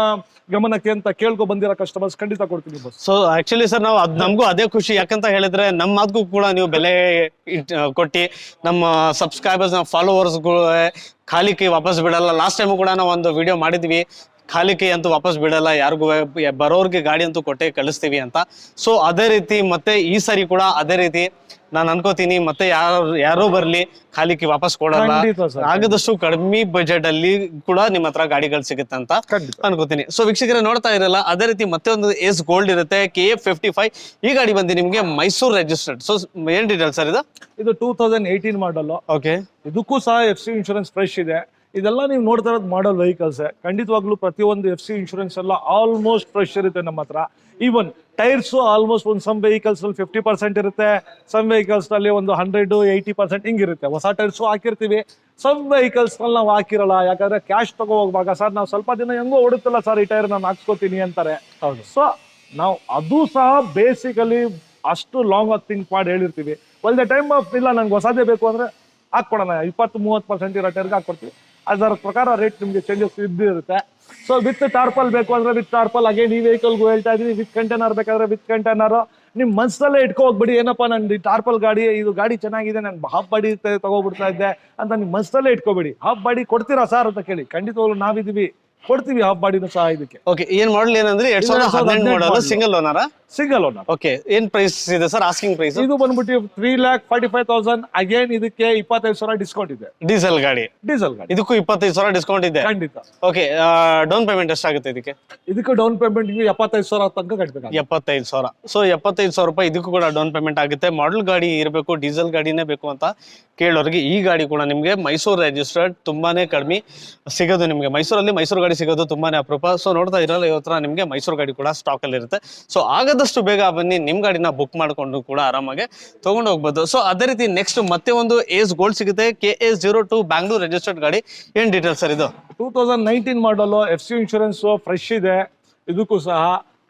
ಗಮನಕ್ಕೆ ಅಂತ ಕೇಳ್ಕೊ ಬಂದಿರೋ ಕಸ್ಟಮರ್ಸ್ ಖಂಡಿತ ಕೊಡ್ತೀವಿ ಬಸ್ ಸೊ ಆಕ್ಚುಲಿ ಸರ್ ನಾವು ಅದ್ ನಮಗೂ ಅದೇ ಖುಷಿ, ಯಾಕಂತ ಹೇಳಿದ್ರೆ ನಮ್ಮ ಮಾತಿಗೂ ಕೂಡ ನೀವು ಬೆಲೆ ಕೊಟ್ಟು, ನಮ್ಮ ಸಬ್ಸ್ಕ್ರೈಬರ್ಸ್ ನಮ್ಮ ಫಾಲೋವರ್ಸ್ ಖಾಲಿ ಕೈ ವಾಪಸ್ ಬಿಡಲ್ಲ. ಲಾಸ್ಟ್ ಟೈಮು ಕೂಡ ನಾವು ಒಂದು ವಿಡಿಯೋ ಮಾಡಿದ್ವಿ. ಖಾಲಿ ಕೈ ಅಂತೂ ವಾಪಸ್ ಬಿಡಲ್ಲ ಯಾರಿಗೂ ಬರೋರ್ಗೆ ಗಾಡಿ ಅಂತೂ ಕೊಟ್ಟೆ ಕಳಿಸ್ತೀವಿ ಅಂತ. ಸೊ ಅದೇ ರೀತಿ ಮತ್ತೆ ಈ ಸರಿ ಕೂಡ ಅದೇ ರೀತಿ ನಾನು ಅನ್ಕೋತೀನಿ ಮತ್ತೆ ಯಾರು ಯಾರೋ ಬರ್ಲಿ ಖಾಲಿ ಕೈ ವಾಪಸ್ ಕೊಡಲ್ಲ. ಆಗದಷ್ಟು ಕಡಿಮೆ ಬಜೆಟ್ ಅಲ್ಲಿ ಕೂಡ ನಿಮ್ಮ ಹತ್ರ ಗಾಡಿಗಳು ಸಿಗುತ್ತೆ ಅಂತ ಅನ್ಕೋತೀನಿ. ಸೊ ವೀಕ್ಷಕರೇ ನೋಡ್ತಾ ಇರಲ್ಲ ಅದೇ ರೀತಿ ಮತ್ತೆ ಒಂದು ಏಸ್ ಗೋಲ್ಡ್ ಇರುತ್ತೆ ಕೆ ಎಫ್ ಫಿಫ್ಟಿ ಫೈವ್ ಈ ಗಾಡಿ ಬಂದು ನಿಮ್ಗೆ ಮೈಸೂರು ರಿಜಿಸ್ಟರ್ಡ್ ಸೊ ಏನ್ ಡೀಟೇಲ್ ಸರ್ ಇದು? ಇದು two thousand eighteen model okay ಇದಕ್ಕೂ ಸಹ ಎಫ್ ಸಿ ಇನ್ಶೂರೆನ್ಸ್ ಫ್ರೆಶ್ ಇದೆ. ಇದೆಲ್ಲ ನೀವು ನೋಡ್ತಾ ಇರೋದು ಮಾಡಲ್ ವೆಹಿಕಲ್ಸ್ ಖಂಡಿತವಾಗ್ಲೂ ಪ್ರತಿಯೊಂದು ಎಫ್ ಸಿ ಇನ್ಶೂರೆನ್ಸ್ ಎಲ್ಲ ಆಲ್ಮೋಸ್ಟ್ ಫ್ರೆಶ್ ಇರುತ್ತೆ ನಮ್ಮ ಹತ್ರ. ಈವನ್ ಟೈರ್ಸ್ ಆಲ್ಮೋಸ್ಟ್ ಒಂದು ಸಮ್ ವೆಹಿಕಲ್ಸ್ ಅಲ್ಲಿ ಫಿಫ್ಟಿ ಪರ್ಸೆಂಟ್ ಇರುತ್ತೆ. ಸಮ್ ವೆಹಿಕಲ್ಸ್ನಲ್ಲಿ ಒಂದು ಹಂಡ್ರೆಡು ಏಯ್ಟಿ ಪರ್ಸೆಂಟ್ ಹಿಂಗಿರುತ್ತೆ. ಹೊಸ ಟೈರ್ಸ್ ಹಾಕಿರ್ತೀವಿ. ಸಮ್ ವೆಹಿಕಲ್ಸ್ನಲ್ಲಿ ನಾವು ಹಾಕಿರಲ್ಲ. ಯಾಕಂದ್ರೆ ಕ್ಯಾಶ್ ತಗೋ ಹೋಗುವಾಗ ಸರ್ ನಾವು ಸ್ವಲ್ಪ ದಿನ ಹೆಂಗೋ ಓಡುತ್ತಲ್ಲ ಸರ್ ಈ ಟೈರ್ ನಾನು ಹಾಕ್ಸ್ಕೊತೀನಿ ಅಂತಾರೆ. ಹೌದು. ಸೊ ನಾವು ಅದು ಸಹ ಬೇಸಿಕಲಿ ಅಷ್ಟು ಲಾಂಗ್ ಆಗಿ ಥಿಂಕ್ ಮಾಡಿ ಹೇಳಿರ್ತೀವಿ. ಒಲ್ ದ ಟೈಮ್ ಆಫ್ ಇಲ್ಲ ನಂಗೆ ಹೊಸದೇ ಬೇಕು ಅಂದ್ರೆ ಹಾಕ್ಕೊಡೋಣ. ಇಪ್ಪತ್ತು ಮೂವತ್ತು ಪರ್ಸೆಂಟ್ ಇರೋ ಟೈರ್ಗೆ ಹಾಕ್ಕೊಡ್ತೀವಿ. ಅದರ ಪ್ರಕಾರ ರೇಟ್ ನಿಮಗೆ ಚೇಂಜಸ್ ಇದ್ದಿರುತ್ತೆ. ಸೊ ವಿತ್ ಟಾರ್ಪಲ್ ಬೇಕು ಅಂದ್ರೆ ವಿತ್ ಟಾರ್ಪಲ್ ಅಗೇನ್ ಈ ವೆಹಿಕಲ್ಗೂ ಹೇಳ್ತಾ ಇದೀನಿ ವಿತ್ ಕಂಟೈನರ್ ಬೇಕಾದ್ರೆ ವಿತ್ ಕಂಟೈನರ್ ನಿಮ್ ಮನ್ಸಲ್ಲೇ ಇಟ್ಕೊ ಹೋಗ್ಬಿಡಿ, ಏನಪ್ಪ ನನ್ ಟಾರ್ಪಲ್ ಗಾಡಿ, ಇದು ಗಾಡಿ ಚೆನ್ನಾಗಿದೆ ನಾನು ಹಾಫ್ ಬಾಡಿ ತಗೋಬಿಡ್ತಾ ಇದ್ದೆ ಅಂತ ನಿಮ್ ಮನ್ಸಲ್ಲೇ ಇಟ್ಕೋಬೇಡಿ. ಹಾಫ್ ಬಾಡಿ ಕೊಡ್ತೀರಾ ಸರ್ ಅಂತ ಕೇಳಿ. ಖಂಡಿತವಾಗ್ಲು ನಾವಿದೀವಿ ಕೊಡ್ತೀವಿ ಹಾಫ್ ಬಾಡಿನೂ ಸಹ ಇದಕ್ಕೆ. ಓಕೆ ಏನ್ ಮಾಡಲ್ ಏನಂದ್ರೆ ಎರಡ್ ಸಾವಿರದ ಹದಿನೆಂಟು ಹದಿನೆಂಟು model single owner single owner okay ಏನ್ ಪ್ರೈಸ್ ಇದೆ ಸರ್ ಆಸ್ಕಿಂಗ್ ಪ್ರೈಸ್ ಇದು ಬಂದ್ಬಿಟ್ಟು three lakh forty five thousand again ಇದಕ್ಕೆ ಇಪ್ಪತ್ತೈದು ಸಾವಿರ ಡಿಸ್ಕೌಂಟ್ ಇದೆ. ಡೀಸೆಲ್ ಗಾಡಿ. ಡೀಸೆಲ್ ಗಾಡಿ. ಇದಕ್ಕೂ ಇಪ್ಪತ್ತೈದು ಸಾವಿರ ಡಿಸ್ಕೌಂಟ್ ಇದೆ. ಖಂಡಿತ. ಓಕೆ ಡೌನ್ ಪೇಮೆಂಟ್ ಎಷ್ಟಾಗುತ್ತೆ ಇದಕ್ಕೆ? ಇದಕ್ಕೆ ಡೌನ್ ಪೇಮೆಂಟ್ ಎಪ್ಪತ್ತೈದು ಸಾವಿರ ತನಕ ಕಟ್ಟಬೇಕು ಎಪ್ಪತ್ತೈದು ಸಾವಿರ. ಸೊ ಎಪ್ಪತ್ತೈದು ಸಾವಿರ ರೂಪಾಯಿ ಇದಕ್ಕೂ ಕೂಡ ಡೌನ್ ಪೇಮೆಂಟ್ ಆಗುತ್ತೆ. ಮಾಡಲ್ ಗಾಡಿ ಇರಬೇಕು ಡೀಸೆಲ್ ಗಾಡಿನೇ ಬೇಕು ಅಂತ ಕೇಳೋರಿಗೆ ಈ ಗಾಡಿ ಕೂಡ ನಿಮಗೆ ಮೈಸೂರು ರಿಜಿಸ್ಟರ್ಡ್ ತುಂಬಾನೇ ಕಡಿಮೆ ಸಿಗೋದು ನಿಮಗೆ. ಮೈಸೂರಲ್ಲಿ ಮೈಸೂರು ಗಾಡಿ ಸಿಗೋದು ತುಂಬಾನೇ ಅಪರೂಪ. ಸೊ ನೋಡ್ತಾ ಇರಲ್ಲ ಇವತ್ತರ ನಿಮಗೆ ಮೈಸೂರು ಗಾಡಿ ಕೂಡ ಸ್ಟಾಕ್ ಅಲ್ಲಿ ಇರುತ್ತೆ. ಸೊ ಆಗದಷ್ಟು ಬೇಗ ಬನ್ನಿ, ನಿಮ್ ಗಾಡಿನ ಬುಕ್ ಮಾಡಿಕೊಂಡು ಕೂಡ ಆರಾಮಾಗಿ ತಗೊಂಡು ಹೋಗ್ಬೋದು. ಸೊ ಅದೇ ರೀತಿ ನೆಕ್ಸ್ಟ್ ಮತ್ತೆ ಒಂದು ಏಜ್ ಗೋಲ್ಡ್ ಸಿಗುತ್ತೆ. K S zero two Bangalore registered ಗಾಡಿ. ಏನ್ ಡೀಟೇಲ್ಸ್ ಸರ್ ಇದು? Two thousand nineteen model F C insurance fresh ಇದೆ. ಇದಕ್ಕೂ ಸಹ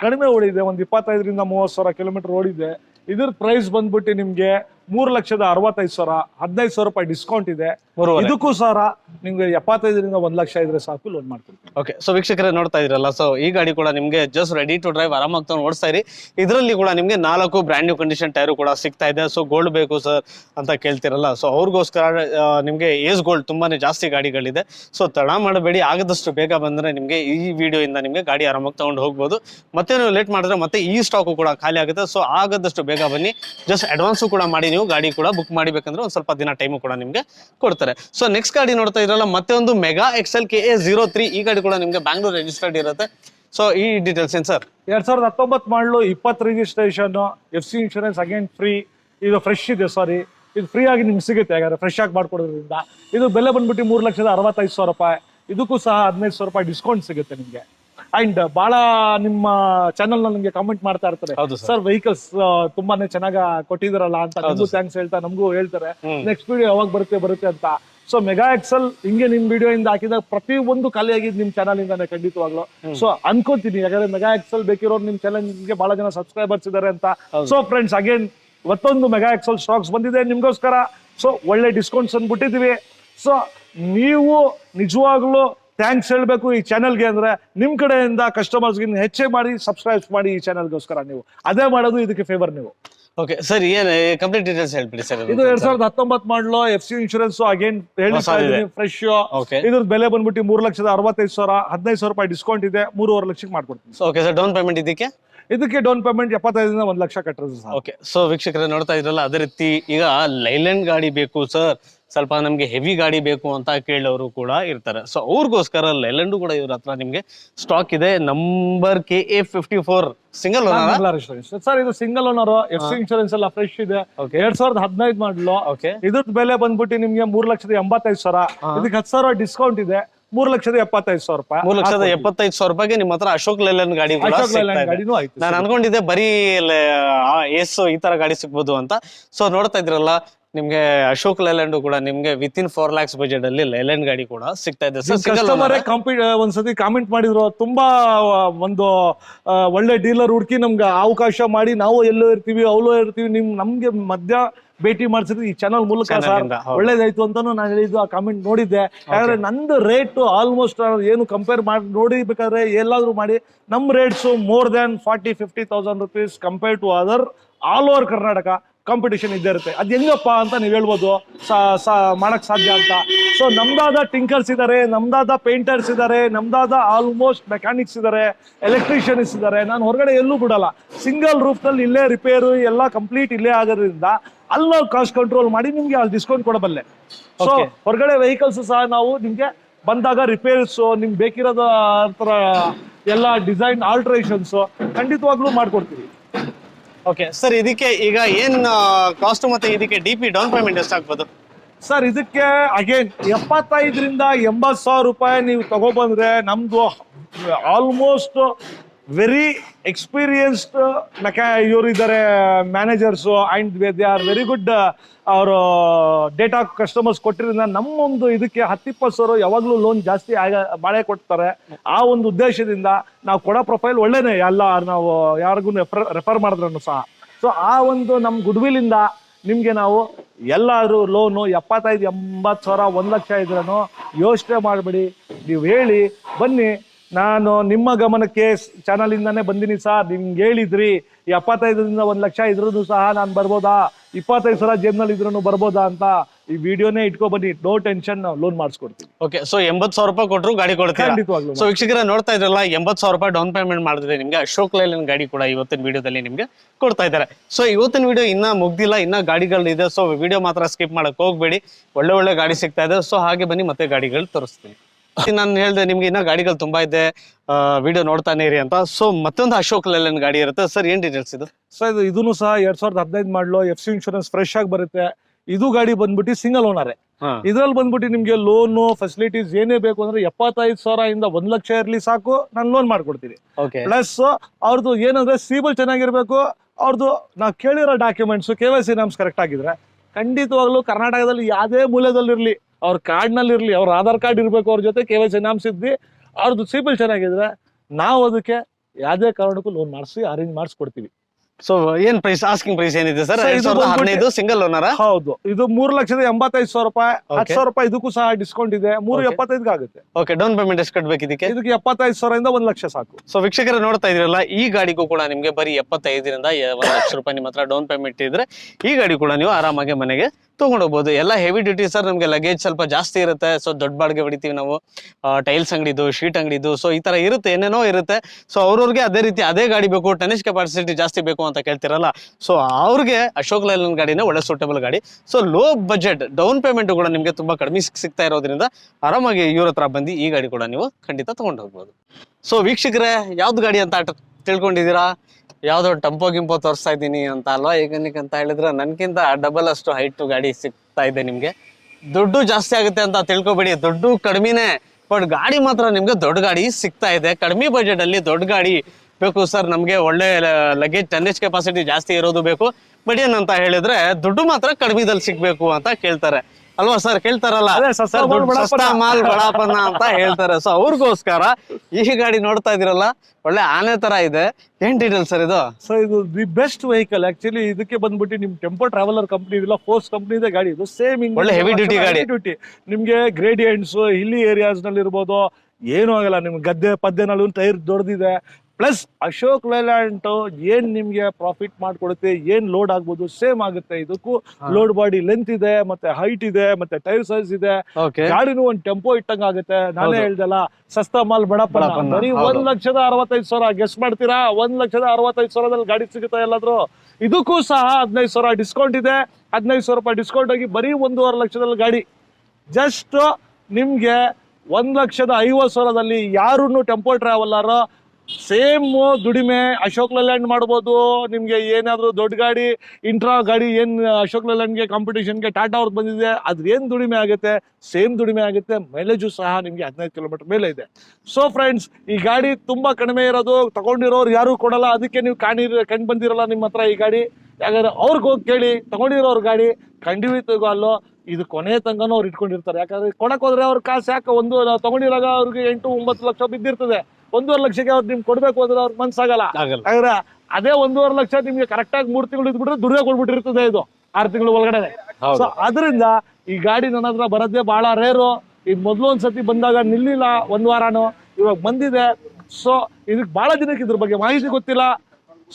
ಕಡಿಮೆ ಓಡಿದೆ. ಒಂದು ಇಪ್ಪತ್ತೈದರಿಂದ ಮೂವತ್ತು ಸಾವಿರ ಕಿಲೋಮೀಟರ್ ಓಡಿದೆ. ಇದ್ರ ಪ್ರೈಸ್ ಬಂದ್ಬಿಟ್ಟು ನಿಮ್ಗೆ ಮೂರು ಲಕ್ಷದ ಅರವತ್ತೈದು ಸಾವಿರ ಹದಿನೈದು ಸಾವಿರ ರೂಪಾಯಿ ಡಿಸ್ಕೌಂಟ್ ಇದೆ. ಮೂರುವರೆ ಇದಕ್ಕೂ ಸಹ ನಿಮ್ಗೆ ಎಪ್ಪತ್ತೈದರಿಂದ ಒಂದ್ ಲಕ್ಷ ಇದ್ರೆ ಸಾಕು ಲೋನ್ ಮಾಡ್ಕೊಡ್ತೀನಿ. ಓಕೆ ಸೊ ವೀಕ್ಷಕರೇ ನೋಡ್ತಾ ಇದ್ರಲ್ಲ ಸೊ ಈ ಗಾಡಿ ಕೂಡ ನಿಮಗೆ ಜಸ್ಟ್ ರೆಡಿ ಟು ಡ್ರೈವ್ ಆರಾಮಾಗಿ ತಗೊಂಡು ಓಡಿಸ್ತಾ ಇರಿ. ಇದರಲ್ಲಿ ಕೂಡ ನಿಮಗೆ ನಾಲ್ಕು ಬ್ರ್ಯಾಂಡ್ ನ್ಯೂ ಕಂಡೀಷನ್ ಟೈರು ಕೂಡ ಸಿಗ್ತಾ ಇದೆ. ಸೊ ಗೋಲ್ಡ್ ಬೇಕು ಸರ್ ಅಂತ ಕೇಳ್ತಿರಲ್ಲ. ಸೊ ಅವ್ರಿಗೋಸ್ಕರ ಆ, ನಿಮಗೆ ಏಸ್ ಗೋಲ್ಡ್ ತುಂಬಾನೇ ಜಾಸ್ತಿ ಗಾಡಿಗಳಿದೆ. ಸೊ ತಡ ಮಾಡಬೇಡಿ ಆಗದಷ್ಟು ಬೇಗ ಬಂದ್ರೆ ನಿಮಗೆ ಈ ವಿಡಿಯೋ ಇಂದ ನಿಮಗೆ ಗಾಡಿ ಆರಾಮಾಗಿ ತಗೊಂಡು ಹೋಗ್ಬೋದು. ಮತ್ತೆ ನೀವು ಲೇಟ್ ಮಾಡಿದ್ರೆ ಮತ್ತೆ ಈ ಸ್ಟಾಕು ಕೂಡ ಖಾಲಿ ಆಗುತ್ತೆ. ಸೊ ಆಗದಷ್ಟು ಬೇಗ ಬನ್ನಿ. ಜಸ್ಟ್ ಅಡ್ವಾನ್ಸು ಕೂಡ ಮಾಡಿ ನೀವು ಗಾಡಿ ಕೂಡ ಬುಕ್ ಮಾಡಿಬೇಕಂದ್ರೆ ಒಂದು ಸ್ವಲ್ಪ ದಿನ ಟೈಮು ಕೂಡ ನಿಮಗೆ ಕೊಡ್ತಾರೆ. ಸೊ ನೆಕ್ಸ್ಟ್ ಗಾಡಿ ನೋಡ್ತಾ ಇದ್ರಲ್ಲ, ಮತ್ತೆ ಒಂದು Mega XL K A zero three ಈ ಗಾಡಿ ಕೂಡ ನಿಮಗೆ ಬ್ಯಾಂಗ್ಳೂರ್ ರಿಜಿಸ್ಟರ್ಡ್ ಇರುತ್ತೆ. ಸೊ ಈ ಡೀಟೇಲ್ಸ್ ಏನ್ ಸರ್ ಎರಡ್ ಸಾವಿರದ ಹತ್ತೊಂಬತ್ತು ಮಾಡಲು ಇಪ್ಪತ್ತು registration F C insurance again free ಇದು ಫ್ರೆಶ್ ಇದೆ ಸಾರಿ ಇದು ಫ್ರೀ ಆಗಿ ನಿಮ್ಗೆ ಸಿಗುತ್ತೆ, ಹಾಗಾದ್ರೆ ಫ್ರೆಶ್ ಆಗಿ ಮಾಡ್ಕೊಡೋದ್ರಿಂದ. ಇದು ಬೆಲೆ ಬಂದ್ಬಿಟ್ಟು ಮೂರು ಲಕ್ಷದ ಅರವತ್ತೈದು ಸಾವಿರ ರೂಪಾಯಿ. ಇದಕ್ಕೂ ಸಹ ಹದಿನೈದು ಸಾವಿರ ರೂಪಾಯಿ ಡಿಸ್ಕೌಂಟ್ ಸಿಗುತ್ತೆ ನಿಮ್ಗೆ. ಅಂಡ್ ಬಹಳ ನಿಮ್ಮ ಚಾನಲ್ನ ನಿಮ್ಗೆ ಕಾಮೆಂಟ್ ಮಾಡ್ತಾ ಇರ್ತಾರೆ. ಸರ್. ವೆಹಿಕಲ್ಸ್ ತುಂಬಾನೇ ಚೆನ್ನಾಗಿ ಕೊಟ್ಟಿದ್ರಲ್ಲ ಅಂತ ನಮಗೂ ಥ್ಯಾಂಕ್ಸ್ ಹೇಳ್ತಾ ನಮಗೂ ಹೇಳ್ತಾರೆ. ನೆಕ್ಸ್ಟ್ ವಿಡಿಯೋ ಯಾವಾಗ ಬರುತ್ತೆ ಬರುತ್ತೆ ಅಂತ. ಸೊ ಮೆಗಾ ಎಕ್ಸೆಲ್ ಹಿಂಗೆ ನಿಮ್ ವಿಡಿಯೋ ಇಂದ ಹಾಕಿದಾಗ ಪ್ರತಿ ಒಂದು ಆಗಿದ್ ನಿಮ್ ಚಾನಲ್ ಇಂದಾನೆ ಖಂಡಿತವಾಗ್ಲು. ಸೊ ಅನ್ಕೋತೀನಿ ಯಾಕಂದ್ರೆ ಮೆಗಾ ಎಕ್ಸೆಲ್ ಬೇಕಿರೋರು ನಿಮ್ ಚಾನಲ್ಗೆ ಬಹಳ ಜನ ಸಬ್ಸ್ಕ್ರೈಬರ್ಸ್ ಇದಾರೆ ಅಂತ. ಸೊ ಫ್ರೆಂಡ್ಸ್ ಅಗೇನ್ ಮತ್ತೊಂದು ಮೆಗಾ ಎಕ್ಸೆಲ್ ಸ್ಟಾಕ್ಸ್ ಬಂದಿದೆ ನಿಮ್ಗೋಸ್ಕರ. ಸೊ ಒಳ್ಳೆ ಡಿಸ್ಕೌಂಟ್ಸ್ ಅನ್ನು ಬಿಟ್ಟಿದೀವಿ. ಸೊ ನೀವು ನಿಜವಾಗ್ಲೂ ಥ್ಯಾಂಕ್ಸ್ ಹೇಳಬೇಕು ಈ ಚಾನಲ್ಗೆ ಅಂದ್ರೆ ನಿಮ್ಮ ಕಡೆಯಿಂದ ಕಸ್ಟಮರ್ಸ್ಗೆ ಹೆಚ್ಚೆ ಮಾಡಿ ಸಬ್ಸ್ಕ್ರೈಬ್ ಮಾಡಿ ಈ ಚಾನಲ್ಗೋಸ್ಕರ ನೀವು. ಅದೇ ಮಾಡೋದು ಇದಕ್ಕೆ ಫೇವರ್ ನೀವು. ಓಕೆ ಸರ್ ಏನು ಕಂಪ್ಲೀಟ್ ಡೀಟೇಲ್ಸ್ ಹೇಳ್ಬಿಡಿ ಸರ್ ಇದು ಎರಡ್ ಸಾವಿರದ ಹತ್ತೊಂಬತ್ತು model F C insurance again ಹೇಳಿ ಫ್ರೆಶ್ ಓಕೆ ಇದ್ರ ಬೆಲೆ ಬಂದ್ಬಿಟ್ಟು ಮೂರು ಲಕ್ಷದ ಅರವತ್ತೈದು ಸಾವಿರ ಹದಿನೈದು ಸಾವಿರ ರೂಪಾಯಿ ಡಿಸ್ಕೌಂಟ್ ಇದೆ ಮೂರುವರೆ ಲಕ್ಷಕ್ಕೆ ಮಾಡ್ಕೊಡ್ತೀನಿ. ಓಕೆ ಸರ್ ಡೌನ್ ಪೇಮೆಂಟ್ ಇದಕ್ಕೆ? ಇದಕ್ಕೆ ಡೌನ್ ಪೇಮೆಂಟ್ ಎಪ್ಪತ್ತೈದರಿಂದ ಒಂದು ಲಕ್ಷ ಕಟ್ಟறது ಸರ್ ಓಕೆ ಸೊ ವೀಕ್ಷಕರೇ ನೋಡ್ತಾ ಇದ್ರಲ್ಲ ಅದೇ ರೀತಿ ಈಗ ಲೈಲ್ಯಾಂಡ್ ಗಾಡಿ ಬೇಕು ಸರ್ ಸ್ವಲ್ಪ ನಮ್ಗೆ ಹೆವಿ ಗಾಡಿ ಬೇಕು ಅಂತ ಕೇಳೋರು ಕೂಡ ಇರ್ತಾರೆ. ಸೊ ಅವ್ರಿಗೋಸ್ಕರ ಲೆಲೆಂಡು ಕೂಡ ಇವ್ರ ಹತ್ರ ನಿಮ್ಗೆ ಸ್ಟಾಕ್ ಇದೆ. Number K A fifty four single sir ಇದು single owner F C insurance ಎಲ್ಲ ಫ್ರೆಶ್ ಇದೆ. ಎರಡ್ ಸಾವಿರದ ಹದಿನೈದು ಮಾಡಲು. ಓಕೆ ಇದ್ರದ್ ಬೆಲೆ ಬಂದ್ಬಿಟ್ಟು ನಿಮ್ಗೆ ಮೂರ್ ಲಕ್ಷದ ಎಂಬತ್ತೈದು ಸಾವಿರ. ಇದಕ್ಕೆ ಹತ್ತು ಸಾವಿರ ಡಿಸ್ಕೌಂಟ್ ಇದೆ. ಮೂರ್ ಲಕ್ಷದ ಎಪ್ಪತ್ತೈದು ಸಾವಿರ ರೂಪಾಯಿ ಮೂರ್ ಲಕ್ಷದ ಎಪ್ಪತ್ತೈದು ಸಾವಿರ ರೂಪಾಯಿಗೆ ನಿಮ್ಮ ಹತ್ರ ಅಶೋಕ್ ಲೇಲನ್ ಗಾಡಿ. ನಾನು ಅನ್ಕೊಂಡಿದ್ದೆ ಬರೀ ಎಸ್ ಈ ತರ ಗಾಡಿ ಸಿಗ್ಬೋದು ಅಂತ. ಸೊ ನೋಡ್ತಾ ಇದ್ರಲ್ಲ ನಿಮ್ಗೆ ಅಶೋಕ್ ಲೈಲ್ಯಾಂಡ್ ಕೂಡ ನಿಮ್ಗೆ within four lakhs budget ಅಲ್ಲಿ ಲೈಲ್ಯಾಂಡ್ ಗಾಡಿ ಕೂಡ ಸಿಗ್ತಾ ಇದೆ. ಸರ್ ಕಸ್ಟಮರ್ ಕಾಂಪಿ ಒಂದ್ಸತಿ ಕಾಮೆಂಟ್ ಮಾಡಿದ್ರು. ತುಂಬಾ ಒಂದು ಆ, ಒಳ್ಳೆ ಡೀಲರ್ ಹುಡುಕಿ ನಮ್ಗೆ ಅವಕಾಶ ಮಾಡಿ ನಾವು ಎಲ್ಲೋ ಇರ್ತೀವಿ ಅವಲೋ ಇರ್ತೀವಿ. ನಿಮ್ ನಮ್ಗೆ ಮಧ್ಯ ಭೇಟಿ ಮಾಡಿಸಿದ್ರೆ ಈ ಚಾನಲ್ ಮೂಲಕ Channel ಸರ್ ಇಂದ, ಹೌದು. ಒಳ್ಳೇದಾಯ್ತು ಅಂತಾನು ನಾನು ಹೇಳಿದ್ದು ಆ ಕಾಮೆಂಟ್ ನೋಡಿದ್ದೆ. ಯಾಕಂದ್ರೆ ನಂದು ರೇಟ್ ಆಲ್ಮೋಸ್ಟ್ ಏನು ಕಂಪೇರ್ ಮಾಡಿ ನೋಡಿಬೇಕಾದ್ರೆ ಎಲ್ಲಾದ್ರೂ ಮಾಡಿ ನಮ್ rates more than forty fifty thousand rupees compare to other all over Karnataka competition ಇದ್ದೇ ಇರುತ್ತೆ. ಅದ್ ಹೆಂಗಪ್ಪ ಅಂತ ನೀವು ಹೇಳ್ಬೋದು. ಮಾಡಕ್ ಸಾಧ್ಯ ಅಂತ. ಸೊ ನಮ್ದಾದ ಟಿಂಕರ್ಸ್ ಇದಾರೆ ನಮ್ದಾದ ಪೇಂಟರ್ಸ್ ಇದಾರೆ ನಮ್ದಾದ ಆಲ್ಮೋಸ್ಟ್ ಮೆಕ್ಯಾನಿಕ್ಸ್ ಇದಾರೆ ಎಲೆಕ್ಟ್ರಿಷಿಯನ್ಸ್ ಇದಾರೆ. ನಾನು ಹೊರಗಡೆ ಎಲ್ಲೂ ಬಿಡಲ್ಲ. ಸಿಂಗಲ್ ರೂಫ್ನಲ್ಲಿ ಇಲ್ಲೇ ರಿಪೇರು ಎಲ್ಲ ಕಂಪ್ಲೀಟ್ ಇಲ್ಲೇ ಆಗೋದ್ರಿಂದ ಅಲ್ಲೋ ಕಾಸ್ಟ್ ಕಂಟ್ರೋಲ್ ಮಾಡಿ ನಿಮ್ಗೆ ಅಲ್ಲಿ ಡಿಸ್ಕೌಂಟ್ ಕೊಡಬಲ್ಲೆ. ಸೊ. ಹೊರಗಡೆ ವೆಹಿಕಲ್ಸ್ ಸಹ ನಾವು ನಿಮ್ಗೆ ಬಂದಾಗ ರಿಪೇರ್ಸ್ ನಿಮ್ಗೆ ಬೇಕಿರೋದ ಎಲ್ಲ ಡಿಸೈನ್ ಆಲ್ಟ್ರೇಷನ್ಸ್ ಖಂಡಿತವಾಗ್ಲೂ ಮಾಡ್ಕೊಡ್ತೀವಿ. ಓಕೆ ಸರ್ ಇದಕ್ಕೆ ಈಗ ಏನ್ ಕಾಸ್ಟ್ ಮತ್ತೆ ಇದಕ್ಕೆ ಡಿ ಪಿ ಡೌನ್ ಪೇಮೆಂಟ್ ಎಷ್ಟಾಗ್ಬೋದು ಸರ್ ಇದಕ್ಕೆ ಅಗೇನ್ ಎಪ್ಪತ್ತೈದರಿಂದ ಎಂಬತ್ತು ಸಾವಿರ ರೂಪಾಯಿ ನೀವು ತಗೋಬಂದ್ರೆ ನಮ್ದು ಆಲ್ಮೋಸ್ಟ್ ವೆರಿ ಎಕ್ಸ್ಪೀರಿಯನ್ಸ್ಡ್ ಮೆಕ ಇವರು ಇದ್ದಾರೆ managers and they are very good ಅವರು ಡೇಟಾ ಕಸ್ಟಮರ್ಸ್ ಕೊಟ್ಟಿರೋದ್ರಿಂದ ನಮ್ಮೊಂದು ಇದಕ್ಕೆ ಹತ್ತಿಪ್ಪತ್ತು ಸಾವಿರ ಯಾವಾಗಲೂ ಲೋನ್ ಜಾಸ್ತಿ ಆಗ, ಬಾಳೆ ಕೊಡ್ತಾರೆ. ಆ ಒಂದು ಉದ್ದೇಶದಿಂದ ನಾವು ಕೊಡೋ ಪ್ರೊಫೈಲ್ ಒಳ್ಳೇನೆ, ಎಲ್ಲ ನಾವು ಯಾರಿಗೂ ರೆಫರ್ ರೆಫರ್ ಮಾಡಿದ್ರೂ ಸಹ. ಸೊ ಆ ಒಂದು ನಮ್ಮ ಗುಡ್ವಿಲಿಂದ ನಿಮಗೆ ನಾವು ಎಲ್ಲರೂ ಲೋನು ಎಪ್ಪತ್ತೈದು, ಎಂಬತ್ತು ಸಾವಿರ, ಒಂದು ಲಕ್ಷ ಇದ್ರೂ ಯೋಚನೆ ಮಾಡಬೇಡಿ. ನೀವು ಹೇಳಿ, ಬನ್ನಿ ನಾನು ನಿಮ್ಮ ಗಮನಕ್ಕೆ ಚಾನಲ್ ಇಂದಾನೆ ಬಂದಿನಿ ಸರ್. ನಿಮ್ಗೆ ಹೇಳಿದ್ರಿ. ಎಪ್ಪತ್ತೈದರಿಂದ ಒಂದ್ ಲಕ್ಷ ಇದ್ರೂ ಸಹ ನಾನು ಬರ್ಬೋದಾ? ಇಪ್ಪತ್ತೈದು ಸಲ ಜೇಬ್ನಲ್ಲಿ ಇದ್ರೂ ಬರ್ಬೋದಾ ಅಂತ ಈ ವಿಡಿಯೋನೇ ಇಟ್ಕೊ ಬನ್ನಿ ನೋ ಟೆನ್ಷನ್ ನಾವು ಲೋನ್ ಮಾಡಿಸ್ಕೊಡ್ತೀವಿ ಓಕೆ ಸೊ ಎಂಬತ್ತು ಸಾವಿರ ರೂಪಾಯಿ ಕೊಟ್ಟರು ಗಾಡಿ ಖಂಡಿತವಾಗ್ಲೂ ಸೊ ವೀಕ್ಷಕರ ನೋಡ್ತಾ ಇದ್ರಲ್ಲ ಎಂಬತ್ತು ಸಾವಿರ ರೂಪಾಯಿ ಡೌನ್ ಪೇಮೆಂಟ್ ಮಾಡಿದ್ರೆ ನಿಮ್ಗೆ ಅಶೋಕ್ ಲೈಲನ್ ಗಾಡಿ ಕೂಡ ಇವತ್ತಿನ ವಿಡಿಯೋದಲ್ಲಿ ನಿಮ್ಗೆ ಕೊಡ್ತಾ ಇದ್ದಾರೆ. ಸೊ ಇವತ್ತಿನ ವಿಡಿಯೋ ಇನ್ನ ಮುಗ್ದಿಲ್ಲ ಇನ್ನ ಗಾಡಿಗಳು ಇದೆ. ಸೊ ವಿಡಿಯೋ ಮಾತ್ರ ಸ್ಕಿಪ್ ಮಾಡಕ್ ಹೋಗ್ಬೇಡಿ. ಒಳ್ಳೆ ಒಳ್ಳೆ ಗಾಡಿ ಸಿಗ್ತಾ ಇದೆ. ಸೊ ಹಾಗೆ ಬನ್ನಿ ಮತ್ತೆ ಗಾಡಿಗಳು ತೋರಿಸ್ತೀನಿ. ನಾನು ಹೇಳ್ದೆ ನಿಮ್ಗೆ ಇನ್ನ ಗಾಡಿಗಳು ತುಂಬಾ ಇದೆ ವಿಡಿಯೋ ನೋಡ್ತಾನೆ ಇರಿ ಅಂತ. ಸೊ ಮತ್ತೊಂದು ಅಶೋಕ್ ಲೈಲನ್ ಗಾಡಿ ಇರುತ್ತೆ. ಸರ್ ಏನ್ ಡೀಟೇಲ್ಸ್ ಇದು? ಸರ್ ಇದು ಇದನ್ನು ಸಹ ಎರಡ್ ಸಾವಿರದ ಹದಿನೈದು ಮಾಡಲು ಎಫ್ ಸಿ ಇನ್ಶೂರೆನ್ಸ್ ಫ್ರೆಶ್ ಆಗಿ ಬರುತ್ತೆ. ಇದು ಗಾಡಿ ಬಂದ್ಬಿಟ್ಟು ಸಿಂಗಲ್ ಓನರ್ ಇದ್ರಲ್ಲಿ ಬಂದ್ಬಿಟ್ಟು ನಿಮ್ಗೆ ಲೋನು ಫೆಸಿಲಿಟೀಸ್ ಏನೇ ಬೇಕು ಅಂದ್ರೆ ಎಪ್ಪತ್ತೈದು ಸಾವಿರ ಇಂದ ಒಂದ್ ಲಕ್ಷ ಇರ್ಲಿ ಸಾಕು ನಾನು ಲೋನ್ ಮಾಡ್ಕೊಡ್ತೀನಿ. ಪ್ಲಸ್ ಅವ್ರದ್ದು ಏನಂದ್ರೆ ಸಿಬಲ್ ಚೆನ್ನಾಗಿರ್ಬೇಕು ಅವ್ರದ್ದು ನಾವು ಕೇಳಿರೋ ಡಾಕ್ಯುಮೆಂಟ್ಸ್ ಕೆ ವೈ ಸಿ ನಮ್ಸ್ ಕರೆಕ್ಟ್ ಆಗಿದ್ರೆ ಖಂಡಿತವಾಗ್ಲೂ ಕರ್ನಾಟಕದಲ್ಲಿ ಯಾವುದೇ ಮೂಲೆದಲ್ಲಿರ್ಲಿ. ಅವ್ರ ಕಾರ್ಡ್ನಲ್ಲಿ ಇರ್ಲಿ ಅವ್ರ ಆಧಾರ್ ಕಾರ್ಡ್ ಇರಬೇಕು ಅವ್ರ ಜೊತೆ ಕೆ ವೈ ಸಿ ನಾಮ್ಸ್ ಇದ್ದಿ ಅವ್ರದ್ದು ಸಿಬಿಲ್ ಚೆನ್ನಾಗಿದ್ರೆ ನಾವು ಅದಕ್ಕೆ ಯಾವುದೇ ಕಾರಣಕ್ಕೂ ಲೋನ್ ಮಾಡಿಸಿ ಅರೇಂಜ್ ಮಾಡಿಸ್ಕೊಡ್ತೀವಿ. ಸೊ ಏನ್ ಪ್ರೈಸ್ ಆಸ್ಕಿಂಗ್ ಪ್ರೈಸ್ ಏನಿದೆ ಸರ್ Sir, ಇದು ಸಾವಿರದ ಬಂದ್ಬಿಟ್ಟು- ಹದಿನೈದು ಸಿಂಗಲ್ ಓನರ್ ಹೌದು. ಇದು ಮೂರು ಲಕ್ಷದ ಎಂಬತ್ತೈದು ಸಾವಿರ ರೂಪಾಯಿ ಹತ್ತು Okay. ಸಾವಿರ ರೂಪಾಯಿ ಇದಕ್ಕೂ ಸಹ ಡಿಸ್ಕೌಂಟ್ ಇದೆ. ಮೂರು Okay. ಎಪ್ಪತ್ತೈದ್ಗೆ ಆಗುತ್ತೆ. ಓಕೆ ಡೌನ್ ಪೇಮೆಂಟ್ ಎಷ್ಟು ಕಟ್ಬೇಕು ಇದಕ್ಕೆ? ಇದಕ್ಕೆ ಎಪ್ಪತ್ತೈದು ಸಾವಿರದಿಂದ ಒಂದು ಲಕ್ಷ ಸಾಕು. ಸೊ ವೀಕ್ಷಕರ ನೋಡ್ತಾ ಇದ್ರಲ್ಲ ಈ ಗಾಡಿಗೂ ಕೂಡ ನಿಮ್ಗೆ ಬರೀ ಎಪ್ಪತ್ತೈದರಿಂದ ಒಂದು ಲಕ್ಷ ರೂಪಾಯಿ ನಿಮ್ಮ ಹತ್ರ ಡೌನ್ ಪೇಮೆಂಟ್ ಇದ್ರೆ ಈ ಗಾಡಿ ಕೂಡ ನೀವು ಆರಾಮಾಗಿ ಮನೆಗೆ ತಗೊಂಡ್ ಹೋಗ್ಬೋದು ಎಲ್ಲ ಹೆವಿ ಡ್ಯೂಟಿ ಸರ್ ನಮಗೆ ಲಗೇಜ್ ಸ್ವಲ್ಪ ಜಾಸ್ತಿ ಇರುತ್ತೆ. ಸೊ ದೊಡ್ಡ ಬಾಡಿಗೆ ಹೊಡಿತೀವಿ ನಾವು. ಟೈಲ್ಸ್ ಅಂಗಡಿದು ಶೀಟ್ ಅಂಗಡಿದು ಸೊ ಈ ಥರ ಇರುತ್ತೆ, ಏನೇನೋ ಇರುತ್ತೆ. ಸೊ ಅವ್ರವ್ರಿಗೆ ಅದೇ ರೀತಿ ಅದೇ ಗಾಡಿ ಬೇಕು ಟೆನಿಸ್ ಕೆಪಾಸಿಟಿ ಜಾಸ್ತಿ ಬೇಕು ಅಂತ ಕೇಳ್ತಿರಲ್ಲ. ಸೊ ಅವ್ರಿಗೆ ಅಶೋಕ್ ಲೈಲನ್ ಗಾಡಿನೇ ಒಳ್ಳೆ ಸೂಟಬಲ್ ಗಾಡಿ. So low budget down payment ಕೂಡ ನಿಮಗೆ ತುಂಬಾ ಕಡಿಮೆ ಸಿಗ್ತಾ ಇರೋದ್ರಿಂದ ಆರಾಮಾಗಿ ಇವ್ರ ಹತ್ರ ಬಂದು ಈ ಗಾಡಿ ಕೂಡ ನೀವು ಖಂಡಿತ ತೊಗೊಂಡು ಹೋಗ್ಬೋದು ಸೊ ವೀಕ್ಷಕರೇ, ಯಾವ್ದು ಗಾಡಿ ಅಂತ ತಿಳ್ಕೊಂಡಿದ್ದೀರಾ? ಯಾವುದೋ ಟಂಪೋ ಗಿಂಪೋ ತೋರಿಸ್ತಾ ಇದ್ದೀನಿ ಅಂತ ಅಲ್ವಾ? ಈಗ ಅಂತ ಹೇಳಿದ್ರೆ ನನ್ಗಿಂತ ಡಬಲ್ ಅಷ್ಟು ಹೈಟ್ ಗಾಡಿ ಸಿಗ್ತಾ ಇದೆ ನಿಮ್ಗೆ. ದುಡ್ಡು ಜಾಸ್ತಿ ಆಗುತ್ತೆ ಅಂತ ತಿಳ್ಕೊಬೇಡಿ. ದುಡ್ಡು ಕಡಿಮೆನೆ. ಬಟ್ ಗಾಡಿ ಮಾತ್ರ ನಿಮಗೆ ದೊಡ್ಡ ಗಾಡಿ ಸಿಗ್ತಾ ಇದೆ. ಕಡಿಮೆ ಬಜೆಟ್ ಅಲ್ಲಿ ದೊಡ್ಡ ಗಾಡಿ ಬೇಕು ಸರ್. ನಮಗೆ ಒಳ್ಳೆ ಲಗೇಜ್ ಟನ್ನೇಜ್ ಕೆಪಾಸಿಟಿ ಜಾಸ್ತಿ ಇರೋದು ಬೇಕು. ಬಟ್ ಏನಂತ ಹೇಳಿದ್ರೆ ದುಡ್ಡು ಮಾತ್ರ ಕಡಿಮೆದಲ್ಲಿ ಸಿಗಬೇಕು ಅಂತ ಕೇಳ್ತಾರೆ. ಅಲ್ವಾ ಸರ್? ಕೇಳ್ತಾರಲ್ಲ ಮಾಲ್ ಬಡಾಪನ. ಅಂತ ಹೇಳ್ತಾರೆ. ಸೊ ಅವ್ರಿಗೋಸ್ಕರ ಈ ಗಾಡಿ ನೋಡ್ತಾ ಇದೀರಲ್ಲ ಒಳ್ಳೆ ಆನೆ ತರ ಇದೆ. ಏನ್ ಡೀಟೇಲ್ ಸರ್ ಇದು? ಸೊ ಇದು ದಿ ಬೆಸ್ಟ್ ವೆಹಿಕಲ್ ಆಕ್ಚುಲಿ ಇದಕ್ಕೆ ಬಂದ್ಬಿಟ್ಟು ನಿಮ್ ಟೆಂಪೋ ಟ್ರಾವೆಲರ್ ಕಂಪ್ನಿ ಇದಿಲ್ಲ ಫೋರ್ಸ್ ಕಂಪ್ನಿ ಇದೆ ಗಾಡಿ. ಇದು ಸೇಮ್ ಒಳ್ಳೆ ಹೆವಿ duty ಗಾಡಿ. ಡ್ಯೂಟಿ ನಿಮ್ಗೆ ಗ್ರೇಡಿಯಂಟ್ಸ್ ಹಿಲ್ಲಿ ಏರಿಯಾಸ್ನಲ್ಲಿ ಇರ್ಬೋದು ಏನೂ ಆಗಲ್ಲ ನಿಮ್ಗೆ ಗದ್ದೆ ಪದ್ಯನಲ್ಲಿ ಟೈರ್ ದೊಡ್ಡದಿದೆ ಪ್ಲಸ್ ಅಶೋಕ್ ಲೇಲ್ಯಾಂಡ್ ಏನ್ ನಿಮ್ಗೆ ಪ್ರಾಫಿಟ್ ಮಾಡ್ಕೊಡುತ್ತೆ ಏನ್ ಲೋಡ್ ಆಗ್ಬೋದು ಸೇಮ್ ಆಗುತ್ತೆ. ಇದಕ್ಕೂ ಲೋಡ್ ಬಾಡಿ ಲೆಂತ್ ಇದೆ ಮತ್ತೆ ಹೈಟ್ ಇದೆ ಮತ್ತೆ ಟೈರ್ ಸೈಜ್ ಇದೆ. ಗಾಡಿನೂ ಒಂದ್ ಟೆಂಪೋ ಇಟ್ಟಂಗ್ ಆಗುತ್ತೆ. ನಾನೇ. ಹೇಳ್ದಲ್ಲ ಸಸ್ತಾ ಮಾಲ್ ಬಡಪ್ಪ ಬರೀ ಒಂದ್ ಲಕ್ಷದ ಅರವತ್ತೈದು ಸಾವಿರ. ಗೆಸ್ ಮಾಡ್ತೀರಾ? ಒಂದ್ ಲಕ್ಷದ ಅರವತ್ತೈದು ಸಾವಿರದಲ್ಲಿ ಗಾಡಿ ಸಿಗುತ್ತೆ ಎಲ್ಲಾದ್ರೂ? ಇದಕ್ಕೂ ಸಹ ಹದಿನೈದು ಸಾವಿರ ಡಿಸ್ಕೌಂಟ್ ಇದೆ. ಹದಿನೈದು ಸಾವಿರ ರೂಪಾಯಿ ಡಿಸ್ಕೌಂಟ್ ಆಗಿ ಬರೀ ಒಂದೂವರೆ ಲಕ್ಷದಲ್ಲಿ ಗಾಡಿ. ಜಸ್ಟ್ ನಿಮ್ಗೆ ಒಂದ್ ಲಕ್ಷದ ಐವತ್ ಸಾವಿರದಲ್ಲಿ ಯಾರು ಟೆಂಪೋ ಟ್ರಾವೆಲರ್ ಸೇಮ್ ದುಡಿಮೆ ಅಶೋಕ್ ಲೇಲ್ಯಾಂಡ್ ಮಾಡ್ಬೋದು. ನಿಮ್ಗೆ ಏನಾದ್ರು ದೊಡ್ಡ ಗಾಡಿ ಇಂಟ್ರಾ ಗಾಡಿ ಏನ್ ಅಶೋಕ್ ಲೇಲ್ಯಾಂಡ್ಗೆ ಕಾಂಪಿಟೇಷನ್ಗೆ ಟಾಟಾ ಅವ್ರಿಗೆ ಬಂದಿದೆ, ಅದ್ರ ಏನ್ ದುಡಿಮೆ ಆಗುತ್ತೆ? ಸೇಮ್ ದುಡಿಮೆ ಆಗುತ್ತೆ. ಮೈಲೇಜು ಸಹ ನಿಮ್ಗೆ ಹದಿನೈದು ಕಿಲೋಮೀಟರ್ ಮೇಲೆ ಇದೆ. ಸೊ ಫ್ರೆಂಡ್ಸ್ ಈ ಗಾಡಿ ತುಂಬಾ ಕಡಿಮೆ ಇರೋದು. ತಗೊಂಡಿರೋರು ಯಾರು ಕೊಡಲ್ಲ. ಅದಕ್ಕೆ ನೀವು ಕಾಣಿರ, ಕಂಡು ಬಂದಿರಲ್ಲ ನಿಮ್ಮ ಹತ್ರ ಈ ಗಾಡಿ. ಯಾಕಂದ್ರೆ ಅವ್ರಿಗೆ ಹೋಗಿ ಕೇಳಿ, ತಗೊಂಡಿರೋರು ಗಾಡಿ ಖಂಡಿತಗೂ ಅಲ್ಲೋ, ಇದು ಕೊನೆ ತನಕನೂ ಅವ್ರು ಇಟ್ಕೊಂಡಿರ್ತಾರೆ. ಯಾಕಂದ್ರೆ ಕೊಡಕ್ ಹೋದ್ರೆ ಅವ್ರ ಕಾಸು ಯಾಕೆ ಒಂದು ತಗೊಂಡಿರಾಗ ಅವ್ರಿಗೆ ಎಂಟು, ಒಂಬತ್ತು ಲಕ್ಷ ಬಿದ್ದಿರ್ತದೆ. ಒಂದೂವರೆ ಲಕ್ಷಕ್ಕೆ ಅವ್ರು ನಿಮ್ಗೆ ಕೊಡ್ಬೇಕು ಅಂದ್ರೆ ಅವ್ರಿಗೆ ಮನ್ಸಾಗಲ್ಲ. ಆಗಲ್ಲ. ಅದೇ ಒಂದೂವರೆ ಲಕ್ಷ ನಿಮ್ಗೆ ಕರೆಕ್ಟ್ ಆಗಿ ಮೂರ್ ತಿಂಗಳು ಇದ್ಬಿಟ್ರೆ ದುರ್ಗ ಕೊಡ್ಬಿಟ್ಟಿರ್ತದೆ ಇದು ಆರು ತಿಂಗಳು ಒಳಗಡೆ. ಸೊ ಅದರಿಂದ ಈ ಗಾಡಿ ನನ್ನ ಹತ್ರ ಬರೋದೇ ಬಹಳ ರೇರು ಈಗ ಮೊದ್ಲು ಒಂದ್ಸತಿ ಬಂದಾಗ ನಿಲ್ಲಿಲ್ಲ ಒಂದ್ ವಾರನು ಇವಾಗ ಬಂದಿದೆ. ಸೊ ಇದಕ್ಕೆ ಬಹಳ ದಿನಕ್ಕೆ ಇದ್ರ ಬಗ್ಗೆ ಮಾಹಿತಿ ಗೊತ್ತಿಲ್ಲ.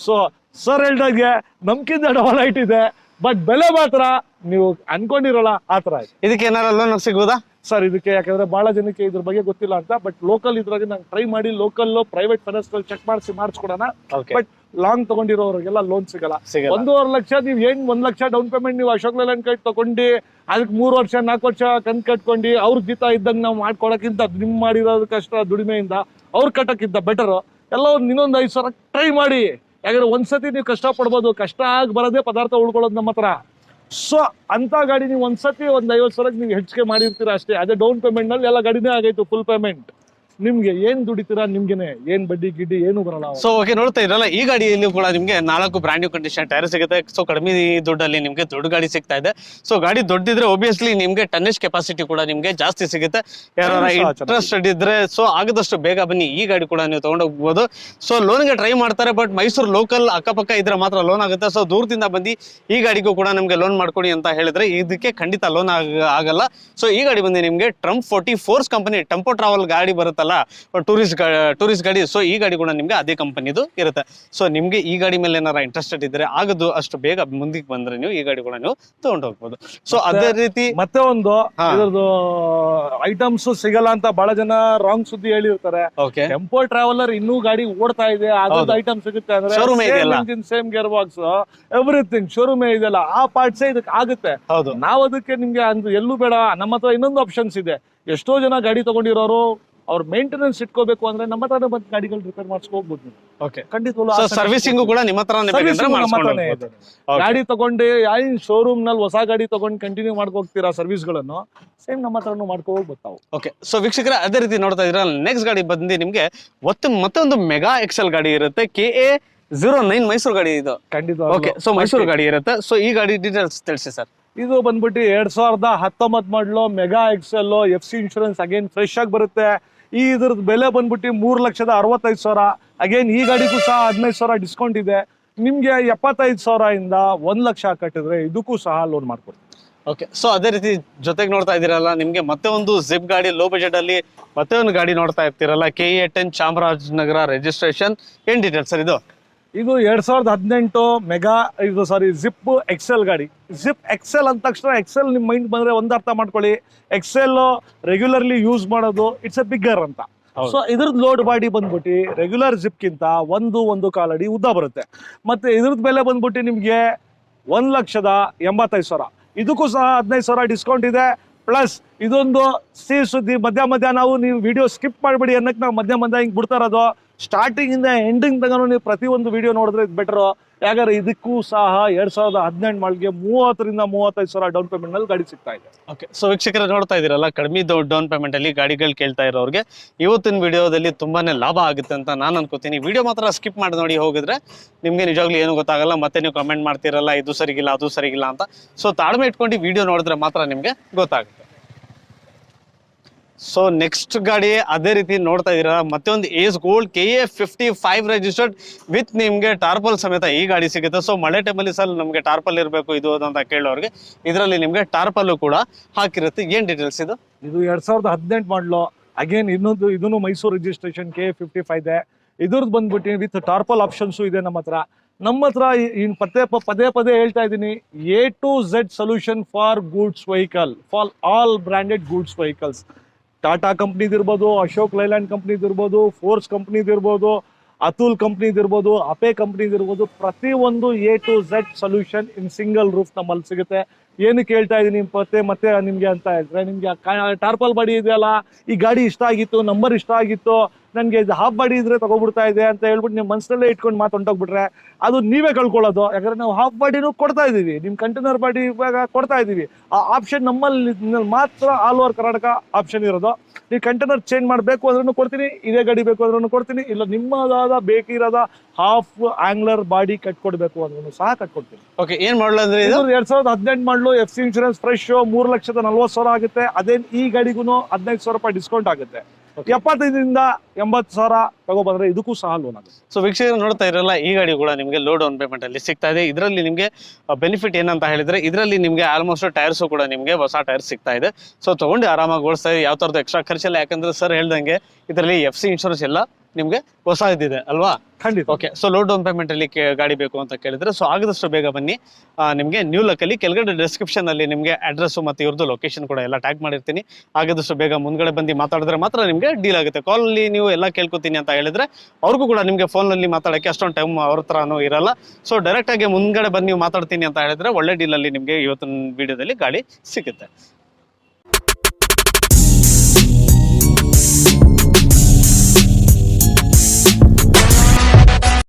ಸೊ ಸರ್ ಹೇಳ್ದಾಗೆ ನಮ್ಕಿಂತ ಡಬಲ್ ಹೈಟ್ ಇದೆ ಬಟ್ ಬೆಲೆ ಮಾತ್ರ ನೀವು ಅನ್ಕೊಂಡಿರಲ್ಲ ಆ ತರ ಇದೆ. ಇದಕ್ಕೆ ಏನಾರ ಲೋನ್ ಸಿಗುದಾ ಸರ್ ಇದಕ್ಕೆ ಯಾಕಂದ್ರೆ ಬಹಳ ಜನಕ್ಕೆ ಇದ್ರ ಬಗ್ಗೆ ಗೊತ್ತಿಲ್ಲ ಅಂತ ಬಟ್ ಲೋಕಲ್ ಇದ್ರಾಗೆ ನಾನು ಟ್ರೈ ಮಾಡಿ ಲೋಕಲ್ ಪ್ರೈವೇಟ್ ಫೈನಾನ್ಸ್ ಚೆಕ್ ಮಾಡಿಸಿ ಮಾಡಿಸ್ಕೊಡೋಣ ಬಟ್ ಲಾಂಗ್ ತಗೊಂಡಿರೋರಿಗೆಲ್ಲ ಲೋನ್ ಸಿಗಲ್ಲ. ಒಂದೂವರೆ ಲಕ್ಷ ನೀವು ಏನ್ ಒಂದ್ ಲಕ್ಷ ಡೌನ್ ಪೇಮೆಂಟ್ ನೀವು ಅಶೋಕ್ ಲೇಲ್ಯಾಂಡ್ ಕೈ ತಗೊಂಡು ಅದಕ್ಕೆ ಮೂರು ವರ್ಷ ನಾಲ್ಕು ವರ್ಷ ಕಂತ್ ಕಟ್ಕೊಂಡು ಅವ್ರ ಜೀತ ಇದ್ದಂಗೆ ನಾವು ಮಾಡ್ಕೊಳಕ್ಕಿಂತ ನಿಮ್ ಮಾಡಿರೋದು ಕಷ್ಟ ದುಡಿಮೆಯಿಂದ ಅವ್ರ ಕಟ್ಟಕ್ಕಿಂತ ಬೆಟರ್ ಎಲ್ಲ ಒಂದು ಇನ್ನೊಂದು ಐದು ಸಾವಿರ ಟ್ರೈ ಮಾಡಿ. ಯಾಕಂದ್ರೆ ಒಂದ್ಸತಿ ನೀವು ಕಷ್ಟ ಪಡ್ಬೋದು ಕಷ್ಟ ಆಗಿ ಬರೋದೇ ಪದಾರ್ಥ ಉಳ್ಕೊಳ್ಳೋದು ನಮ್ಮ ಹತ್ರ. ಸೊ ಅಂತ ಗಾಡಿ ನೀವು ಒಂದ್ಸತಿ ಒಂದ್ ಐವತ್ತು ಸಾವಿರ ನೀವು ಹೆಚ್ಚಿಗೆ ಮಾಡಿರ್ತೀರ ಅಷ್ಟೇ. ಅದೇ ಡೌನ್ ಪೇಮೆಂಟ್ನಲ್ಲಿ ಎಲ್ಲ ಗಾಡಿನೇ ಆಗೈತು ಫುಲ್ ಪೇಮೆಂಟ್ ನಿಮ್ಗೆ ಏನ್ ದುಡಿತೀರಾ ನಿಮ್ಗೆನೆ ಏನ್ ಬಡ್ಡಿ ಗಿಡ್ಡಿ ಏನು ಬರಲ್ಲ. ಸೊ ಓಕೆ ನೋಡ್ತಾ ಇದ್ರಲ್ಲ ಈ ಗಾಡಿಯಲ್ಲಿ ಕೂಡ ನಿಮ್ಗೆ ನಾಲ್ಕು ಬ್ರ್ಯಾಂಡ್ ನ್ಯೂ ಕಂಡೀಷನ್ ಟೈರ್ ಸಿಗುತ್ತೆ. ಸೊ ಕಡಿಮೆ ದುಡ್ಡಲ್ಲಿ ನಿಮ್ಗೆ ದೊಡ್ಡ ಗಾಡಿ ಸಿಗ್ತಾ ಇದೆ. ಸೊ ಗಾಡಿ ದೊಡ್ಡಿದ್ರೆ ಒಬ್ವಿಯಸ್ಲಿ ನಿಮ್ಗೆ ಟನ್ನೇಜ್ ಕೆಪಾಸಿಟಿ ಕೂಡ ನಿಮ್ಗೆ ಜಾಸ್ತಿ ಸಿಗುತ್ತೆ. ಯಾರು ಇಂಟ್ರೆಸ್ಟೆಡ್ ಇದ್ರೆ ಸೊ ಆಗದಷ್ಟು ಬೇಗ ಬನ್ನಿ. ಈ ಗಾಡಿ ಕೂಡ ನೀವು ತಗೊಂಡೋಗ್ಬೋದು ಸೊ ಲೋನ್ಗೆ ಟ್ರೈ ಮಾಡ್ತಾರೆ ಬಟ್ ಮೈಸೂರು ಲೋಕಲ್ ಅಕ್ಕಪಕ್ಕ ಇದ್ರೆ ಮಾತ್ರ ಲೋನ್ ಆಗುತ್ತೆ. ಸೊ ದೂರದಿಂದ ಬಂದು ಈ ಗಾಡಿಗೂ ಕೂಡ ನಿಮ್ಗೆ ಲೋನ್ ಮಾಡ್ಕೊಡಿ ಅಂತ ಹೇಳಿದ್ರೆ ಇದಕ್ಕೆ ಖಂಡಿತ ಲೋನ್ ಆಗಲ್ಲ. ಸೊ ಈ ಗಾಡಿ ಬಂದು ನಿಮ್ಗೆ Trump forty Force company Tempo travel ಗಾಡಿ ಬರುತ್ತಲ್ಲ ಇರುತ್ತಲ್ಲ? ಟೂರಿಸ್ಟ್ ಟೂರಿಸ್ಟ್ ಗಾಡಿ ಸೊ ಈ ಗಾಡಿ ಕೂಡ ನಿಮ್ಗೆ ಅದೇ ಕಂಪನಿದು ಇರುತ್ತೆ. ಸೊ ನಿಮ್ಗೆ ಈ ಗಾಡಿ ಮೇಲೆ ಏನಾರ ಇಂಟ್ರೆಸ್ಟೆಡ್ ಇದ್ರೆ ಆಗದು ಅಷ್ಟು ಬೇಗ ಮುಂದಕ್ಕೆ ಬಂದ್ರೆ ನೀವು ಈ ಗಾಡಿ ಕೂಡ ನೀವು ತಗೊಂಡು ಹೋಗ್ಬೋದು. ಸೊ ಅದೇ ರೀತಿ ಮತ್ತೆ ಒಂದು. ಇದ್ರದ್ದು ಐಟಮ್ಸ್ ಸಿಗಲ್ಲ ಅಂತ ಬಹಳ ಜನ ರಾಂಗ್ ಸುದ್ದಿ ಹೇಳಿರ್ತಾರೆ. ಟೆಂಪೋ ಟ್ರಾವೆಲರ್ ಇನ್ನೂ ಗಾಡಿ ಓಡ್ತಾ ಇದೆ ಅದೊಂದು ಅದ್ರದ್ದು ಐಟಮ್ ಸಿಗುತ್ತೆ ಅಂದ್ರೆ same gearbox everything showroom ಇದೆಲ್ಲ ಆ ಪಾರ್ಟ್ಸೇ ಇದಕ್ಕೆ ಆಗುತ್ತೆ. ಹೌದು. ನಾವ್ ಅದಕ್ಕೆ ನಿಮ್ಗೆ ಎಲ್ಲೂ ಬೇಡ ನಮ್ಮ ಹತ್ರ ಇನ್ನೊಂದು ಆಪ್ಷನ್ಸ್ ಇದೆ. ಎಷ್ಟೋ ಜನ ಗಾಡಿ ತಗೊಂಡಿರೋರು ಅವ್ರ ಮೇಂಟೆನೆನ್ಸ್ ಇಟ್ಕೋಬೇಕು ಅಂದ್ರೆ ನಮ್ಮ ಹತ್ರ ಬಂದ್ ಗಾಡಿಗಳು ರಿಪೇರ್ ಮಾಡಿಸ್ಕೋಬಹುದು ನೀವು. ಓಕೆ ಖಂಡಿತವಾಗ್ಲೂ ಸರ್ವಿಸಿಂಗ್ ಕೂಡ ನಿಮ್ಮ ಹತ್ರನೇ ಬೇಕಂದ್ರೆ Servicing ನಮ್ಮ ಹತ್ರನೇ ಇದೆ. ಗಾಡಿ ತಗೊಂಡು ಯಾವ ಶೋರೂಮ್ನಲ್ಲಿ ಹೊಸ ಗಾಡಿ ತಗೊಂಡು ಕಂಟಿನ್ಯೂ ಮಾಡ್ಕೊ ಹೋಗ್ತೀರಾ ಸರ್ವಿಸ್ಗಳನ್ನು ಸೇಮ್ ನಮ್ಮ ಹತ್ರನು ಮಾಡ್ಕೋ ಬರ್ತಾವೆ ಓಕೆ ಸೊ ವೀಕ್ಷಕರ ಅದೇ ರೀತಿ ನೋಡ್ತಾ ಇದ್ರ ನೆಕ್ಸ್ಟ್ ಗಾಡಿ ಬಂದು ನಿಮ್ಗೆ ಒತ್ತು ಮತ್ತೊಂದು ಮೆಗಾ ಎಕ್ಸೆಲ್ ಗಾಡಿ ಇರುತ್ತೆ K A zero nine Mysuru ಗಾಡಿ ಇದು. ಖಂಡಿತ ಓಕೆ ಸೊ ಮೈಸೂರು ಗಾಡಿ ಇರುತ್ತೆ. ಸೊ ಈ ಗಾಡಿ ಡೀಟೇಲ್ಸ್ ತಿಳಿಸಿ ಸರ್. ಇದು ಬಂದ್ಬಿಟ್ಟು ಎರಡ್ ಸಾವಿರದ ಹತ್ತೊಂಬತ್ model Mega XL F C insurance again fresh ಆಗಿ ಬರುತ್ತೆ. ಈ ಇದ್ರದ್ದು ಬೆಲೆ ಬಂದ್ಬಿಟ್ಟು ಮೂರು ಲಕ್ಷದ ಅರವತ್ತೈದು ಸಾವಿರ. ಅಗೇನ್ ಈ ಗಾಡಿಗೂ ಸಹ ಹದಿನೈದು ಸಾವಿರ ಡಿಸ್ಕೌಂಟ್ ಇದೆ. ನಿಮ್ಗೆ ಎಪ್ಪತ್ತೈದು ಇಂದ ಒಂದ್ ಲಕ್ಷ ಕಟ್ಟಿದ್ರೆ ಇದಕ್ಕೂ ಸಹ ಲೋನ್ ಮಾಡ್ಕೊಡ್ತೀವಿ ಓಕೆ ಸೊ ಅದೇ ರೀತಿ ಜೊತೆಗೆ ನೋಡ್ತಾ ಇದ್ದೀರಲ್ಲ, ನಿಮ್ಗೆ ಮತ್ತೆ ಒಂದು ಜಿಪ್ ಗಾಡಿ ಲೋ ಬಜೆಟ್ ಅಲ್ಲಿ ಮತ್ತೆ ಒಂದು ಗಾಡಿ ನೋಡ್ತಾ ಇರ್ತೀರಲ್ಲ K A ten Chamarajanagar registration ಏನ್ ಡೀಟೇಲ್ಸ್ ಸರ್ ಇದು? ಇದು ಎರಡ್ ಸಾವಿರದ ಹದಿನೆಂಟು ಮೆಗಾ ಇದು ಸಾರಿ ಜಿಪ್ ಎಕ್ಸೆಲ್ ಗಾಡಿ. ಜಿಪ್ ಎಕ್ಸೆಲ್ ಅಂದ ತಕ್ಷಣ ಎಕ್ಸೆಲ್ ನಿಮ್ಮ ಮೈಂಡ್ ಬಂದ್ರೆ ಒಂದ್ ಅರ್ಥ ಮಾಡ್ಕೊಳ್ಳಿ. ಎಕ್ಸೆಲ್ ರೆಗ್ಯುಲರ್ಲಿ ಯೂಸ್ ಮಾಡೋದು ಇಟ್ಸ್ ಎ ಬಿಗ್ಗರ್ ಅಂತ. ಸೊ ಇದ್ರದ್ ಲೋಡ್ ಬಾಡಿ ಬಂದ್ಬಿಟ್ಟು ರೆಗ್ಯುಲರ್ ಜಿಪ್ಗಿಂತ ಒಂದು ಒಂದು ಕಾಲಡಿ ಉದ್ದ ಬರುತ್ತೆ. ಮತ್ತೆ ಇದ್ರದ್ದು ಬೆಲೆ ಬಂದ್ಬಿಟ್ಟು ನಿಮ್ಗೆ ಒಂದ್ ಲಕ್ಷದ ಎಂಬತ್ತೈದು ಸಾವಿರ. ಇದಕ್ಕೂ ಸಹ ಹದಿನೈದು ಸಾವಿರ ಡಿಸ್ಕೌಂಟ್ ಇದೆ. ಪ್ಲಸ್ ಇದೊಂದು ಸಿ ಸುದ್ದಿ. ಮಧ್ಯ ಮಧ್ಯ ನಾವು ನೀವು ವಿಡಿಯೋ ಸ್ಕಿಪ್ ಮಾಡಬೇಡಿ ಅನ್ನಕ್ಕೆ ನಾವು ಮಧ್ಯ ಮಧ್ಯ ಹಿಂಗೆ ಬಿಡ್ತಾ ಇರೋದು. ಸ್ಟಾರ್ಟಿಂಗ್ ಇಂದ ಎಂಡಿಂಗ್ ತಗೊಂಡು ನೀವು ಪ್ರತಿ ಒಂದು ವಿಡಿಯೋ ನೋಡಿದ್ರೆ ಇದು ಬೆಟರ್ ಯಾಕಂದ್ರೆ ಇದಕ್ಕೂ ಸಹ ಎರಡ್ ಸಾವಿರದ ಹದಿನೆಂಟು ಮಾಲ್ಗೆ ಮೂವತ್ತರಿಂದ ಮೂವತ್ತೈದು ಸಾವಿರ ಡೌನ್ ಪೇಮೆಂಟ್ನಲ್ಲಿ ಗಾಡಿ ಸಿಗ್ತಾ ಇದೆ. ಓಕೆ ಸೊ ವೀಕ್ಷಕರ ನೋಡ್ತಾ ಇದೀರಲ್ಲ ಕಡಿಮೆ ಡೌನ್ ಪೇಮೆಂಟ್ ಅಲ್ಲಿ ಗಾಡಿಗಳು ಕೇಳ್ತಾ ಇರೋರಿಗೆ ಇವತ್ತಿನ ವಿಡಿಯೋದಲ್ಲಿ ತುಂಬಾನೇ ಲಾಭ ಆಗುತ್ತೆ ಅಂತ ನಾನು ಅನ್ಕೋತೀನಿ. ವಿಡಿಯೋ ಮಾತ್ರ ಸ್ಕಿಪ್ ಮಾಡಿ ನೋಡಿ ಹೋಗಿದ್ರೆ ನಿಮ್ಗೆ ನಿಜವಾಗ್ಲೂ ಏನು ಗೊತ್ತಾಗಲ್ಲ, ಮತ್ತೆ ನೀವು ಕಮೆಂಟ್ ಮಾಡ್ತಿರಲ್ಲ, ಇದು ಸರಿಗಿಲ್ಲ, ಅದು ಸರಿಗಿಲ್ಲ ಅಂತ. ಸೊ ತಾಳ್ಮೆ ಇಟ್ಕೊಂಡು ವಿಡಿಯೋ ನೋಡಿದ್ರೆ ಮಾತ್ರ ನಿಮ್ಗೆ ಗೊತ್ತಾಗುತ್ತೆ. ಸೊ ನೆಕ್ಸ್ಟ್ ಗಾಡಿ ಅದೇ ರೀತಿ ನೋಡ್ತಾ ಇದೀರ ಮತ್ತೆ ಒಂದು Ace Gold K A fifty five registered with ನಿಮ್ಗೆ ಟಾರ್ಪಲ್ ಸಮೇತ ಈ ಗಾಡಿ ಸಿಗುತ್ತೆ. ಸೊ ಮಳೆ ಟೈಮಲ್ಲಿ ಸರ್ ನಮ್ಗೆ ಟಾರ್ಪಲ್ ಇರಬೇಕು, ಇದು ಅಂತ ಕೇಳೋರಿಗೆ. ಇದರಲ್ಲಿ ನಿಮ್ಗೆ ಟಾರ್ಪಲ್ಲು ಕೂಡ ಹಾಕಿರುತ್ತೆ. ಏನ್ ಡೀಟೇಲ್ಸ್ ಇದು? ಇದು ಎರಡ್ ಸಾವಿರದ ಹದಿನೆಂಟು ಮಾಡಲು ಅಗೇನ್ ಇನ್ನೊಂದು ಇದನ್ನು Mysuru registration K fifty five ಇದೆ. ಇದ್ರದ್ದು ಬಂದ್ಬಿಟ್ಟು ವಿತ್ ಟಾರ್ಪಲ್ ಆಪ್ಷನ್ಸು ಇದೆ ನಮ್ಮ ಹತ್ರ ನಮ್ಮ ಹತ್ರ ಇನ್ನು ಈ ಪದೇ ಪದೇ ಪದೇ ಹೇಳ್ತಾ ಇದ್ದೀನಿ. A to Z solution for goods vehicle for all branded goods vehicles Tata ಕಂಪ್ನಿದು ಇರ್ಬೋದು, ಅಶೋಕ್ ಲೈಲ್ಯಾಂಡ್ ಕಂಪ್ನಿದು ಇರ್ಬೋದು, ಫೋರ್ಸ್ ಕಂಪ್ನಿದು ಇರ್ಬೋದು, ಅತುಲ್ ಕಂಪ್ನಿದು ಇರ್ಬೋದು, ಅಪೆ ಕಂಪ್ನಿದು ಇರ್ಬೋದು ಪ್ರತಿ ಒಂದು A to Z solution in single roof ನಮ್ಮಲ್ಲಿ ಸಿಗುತ್ತೆ. ಏನು ಕೇಳ್ತಾ ಇದೀನಿ ಮತ್ತೆ ಮತ್ತೆ ನಿಮ್ಗೆ ಅಂತ ಹೇಳಿದ್ರೆ ನಿಮ್ಗೆ ಟಾರ್ಪಲ್ ಬಾಡಿ ಇದೆಯಲ್ಲ, ಈ ಗಾಡಿ ಇಷ್ಟ ಆಗಿತ್ತು ನಂಬರ್ ಇಷ್ಟ ಆಗಿತ್ತು ನನ್ಗೆ ಇದು ಹಾಫ್ ಬಾಡಿ ಇದ್ರೆ ತಗೊಬಿಡ್ತಾ ಇದೆ ಅಂತ ಹೇಳ್ಬಿಟ್ಟು ನಿಮ್ಮ ಮನಸ್ಸಲ್ಲೇ ಇಟ್ಕೊಂಡು ಮಾತು ಹೊಂಟೋಗ್ಬಿಟ್ರೆ ಅದು ನೀವೇ ಕಳ್ಕೊಳ್ಳೋದು. ಯಾಕಂದ್ರೆ ನಾವು ಹಾಫ್ ಬಾಡಿನೂ ಕೊಡ್ತಾ ಇದೀವಿ ನಿಮ್ ಕಂಟೈನರ್ ಬಾಡಿ ಇವಾಗ ಕೊಡ್ತಾ ಇದೀವಿ ಆ ಆಪ್ಷನ್ ನಮ್ಮಲ್ಲಿ ಮಾತ್ರ ಆಲ್ ಓವರ್ ಕರ್ನಾಟಕ ಆಪ್ಷನ್ ಇರೋದು. ನೀವು ಕಂಟೈನರ್ ಚೇಂಜ್ ಮಾಡಬೇಕು ಅಂದ್ರೂ ಕೊಡ್ತೀನಿ ಇದೇ ಗಾಡಿ ಬೇಕು ಅಂದ್ರೂ ಕೊಡ್ತೀನಿ ಇಲ್ಲ ನಿಮ್ಮದಾದ ಬೇಕಿರೋದ ಹಾಫ್ ಆಂಗ್ಲರ್ ಬಾಡಿ ಕಟ್ಕೊಡ್ಬೇಕು ಅಂದ್ರೂ ಸಹ ಕಟ್ಕೊಡ್ತೀನಿ. ಓಕೆ ಏನ್ ಮಾಡಲ್ಲ ಅಂದ್ರೆ ಇದು? ಇದು ಎರಡ್ ಸಾವಿರದ ಹದಿನೆಂಟು ಮಾಡಲು ಎಫ್ ಸಿ ಇನ್ಶೂರೆನ್ಸ್ ಫ್ರೆಶ್ ಮೂರು ಲಕ್ಷದ ನಲ್ವತ್ತು ಸಾವಿರ ಆಗುತ್ತೆ. ಅದೇ ಈ ಗಾಡಿಗೂ ಹದಿನೈದು ಸಾವಿರ ರೂಪಾಯಿ ಡಿಸ್ಕೌಂಟ್ ಆಗುತ್ತೆ. ಎಪ್ಪತ್ತೈದರಿಂದ ಎಂಬತ್ತು ಸಾವಿರ ತಗೋಬಂದ್ರೆ ಇದಕ್ಕೂ ಸಹ ಲೋನ್ ಆಗುತ್ತೆ. ಸೊ ವೀಕ್ಷಕರು ನೋಡ್ತಾ ಇರಲ್ಲ, ಈ ಗಾಡಿ ಕೂಡ ನಿಮಗೆ ಲೋ ಡೌನ್ ಪೇಮೆಂಟ್ ಅಲ್ಲಿ ಸಿಗ್ತಾ ಇದೆ. ಇದರಲ್ಲಿ ನಿಮಗೆ ಬೆನಿಫಿಟ್ ಏನಂತ ಹೇಳಿದ್ರೆ, ಇದರಲ್ಲಿ ನಿಮಗೆ ಆಲ್ಮೋಸ್ಟ್ ಟೈರ್ಸ್ ಕೂಡ ನಿಮಗೆ ಹೊಸ ಟೈರ್ಸ್ ಸಿಗ್ತಾ ಇದೆ. ಸೊ ತಗೊಂಡು ಆರಾಮಾಗಿ ಓಡಿಸ್ತಾ ಇದೆ ಯಾವ ತರದ ಎಕ್ಸ್ಟ್ರಾ ಖರ್ಚಿಲ್ಲ ಯಾಕಂದ್ರೆ ಸರ್ ಹೇಳ್ದಂಗೆ, ಇದರಲ್ಲಿ ಎಫ್ ಸಿ ಇನ್ಶೂರೆನ್ಸ್ ಎಲ್ಲ ನಿಮಗೆ ಹೊಸ ಇದಿದೆ ಅಲ್ವಾ? ಖಂಡಿತ. Okay so low down payment ಅಲ್ಲಿ ಗಾಡಿ ಬೇಕು ಅಂತ ಕೇಳಿದ್ರೆ ಸೊ ಆಗದಷ್ಟು ಬೇಗ ಬನ್ನಿ. ನಿಮಗೆ ನ್ಯೂ ಲಕ್ ಅಲ್ಲಿ ಕೆಳಗಡೆ ಡಿಸ್ಕ್ರಿಪ್ಷನ್ ಅಲ್ಲಿ ನಿಮಗೆ ಅಡ್ರೆಸ್ ಮತ್ತೆ ಇವ್ರದ್ದು ಲೊಕೇಶನ್ ಕೂಡ ಎಲ್ಲ ಟ್ಯಾಗ್ ಮಾಡಿರ್ತೀನಿ. ಆಗದಷ್ಟು ಬೇಗ ಮುಂದ್ಗಡೆ ಬಂದು ಮಾತಾಡಿದ್ರೆ ಮಾತ್ರ ನಿಮಗೆ ಡೀಲ್ ಆಗುತ್ತೆ. ಕಾಲ್ ಅಲ್ಲಿ ನೀವು ಎಲ್ಲ ಕೇಳ್ಕೊತೀನಿ ಅಂತ ಹೇಳಿದ್ರೆ ಅವ್ರಿಗೂ ಕೂಡ ನಿಮಗೆ ಫೋನ್ ಅಲ್ಲಿ ಮಾತಾಡಕ್ಕೆ ಅಷ್ಟೊಂದು ಟೈಮ್ ಅವ್ರ ಹತ್ರನೂ ಇರಲ್ಲ. ಸೊ ಡೈರೆಕ್ಟ್ ಆಗಿ ಮುಂದ್ಗಡೆ ಬಂದು ನೀವು ಮಾತಾಡ್ತೀನಿ ಅಂತ ಹೇಳಿದ್ರೆ ಒಳ್ಳೆ ಡೀಲ್ ಅಲ್ಲಿ ನಿಮಗೆ ಇವತ್ತಿನ ವಿಡಿಯೋದಲ್ಲಿ ಗಾಡಿ ಸಿಗುತ್ತೆ.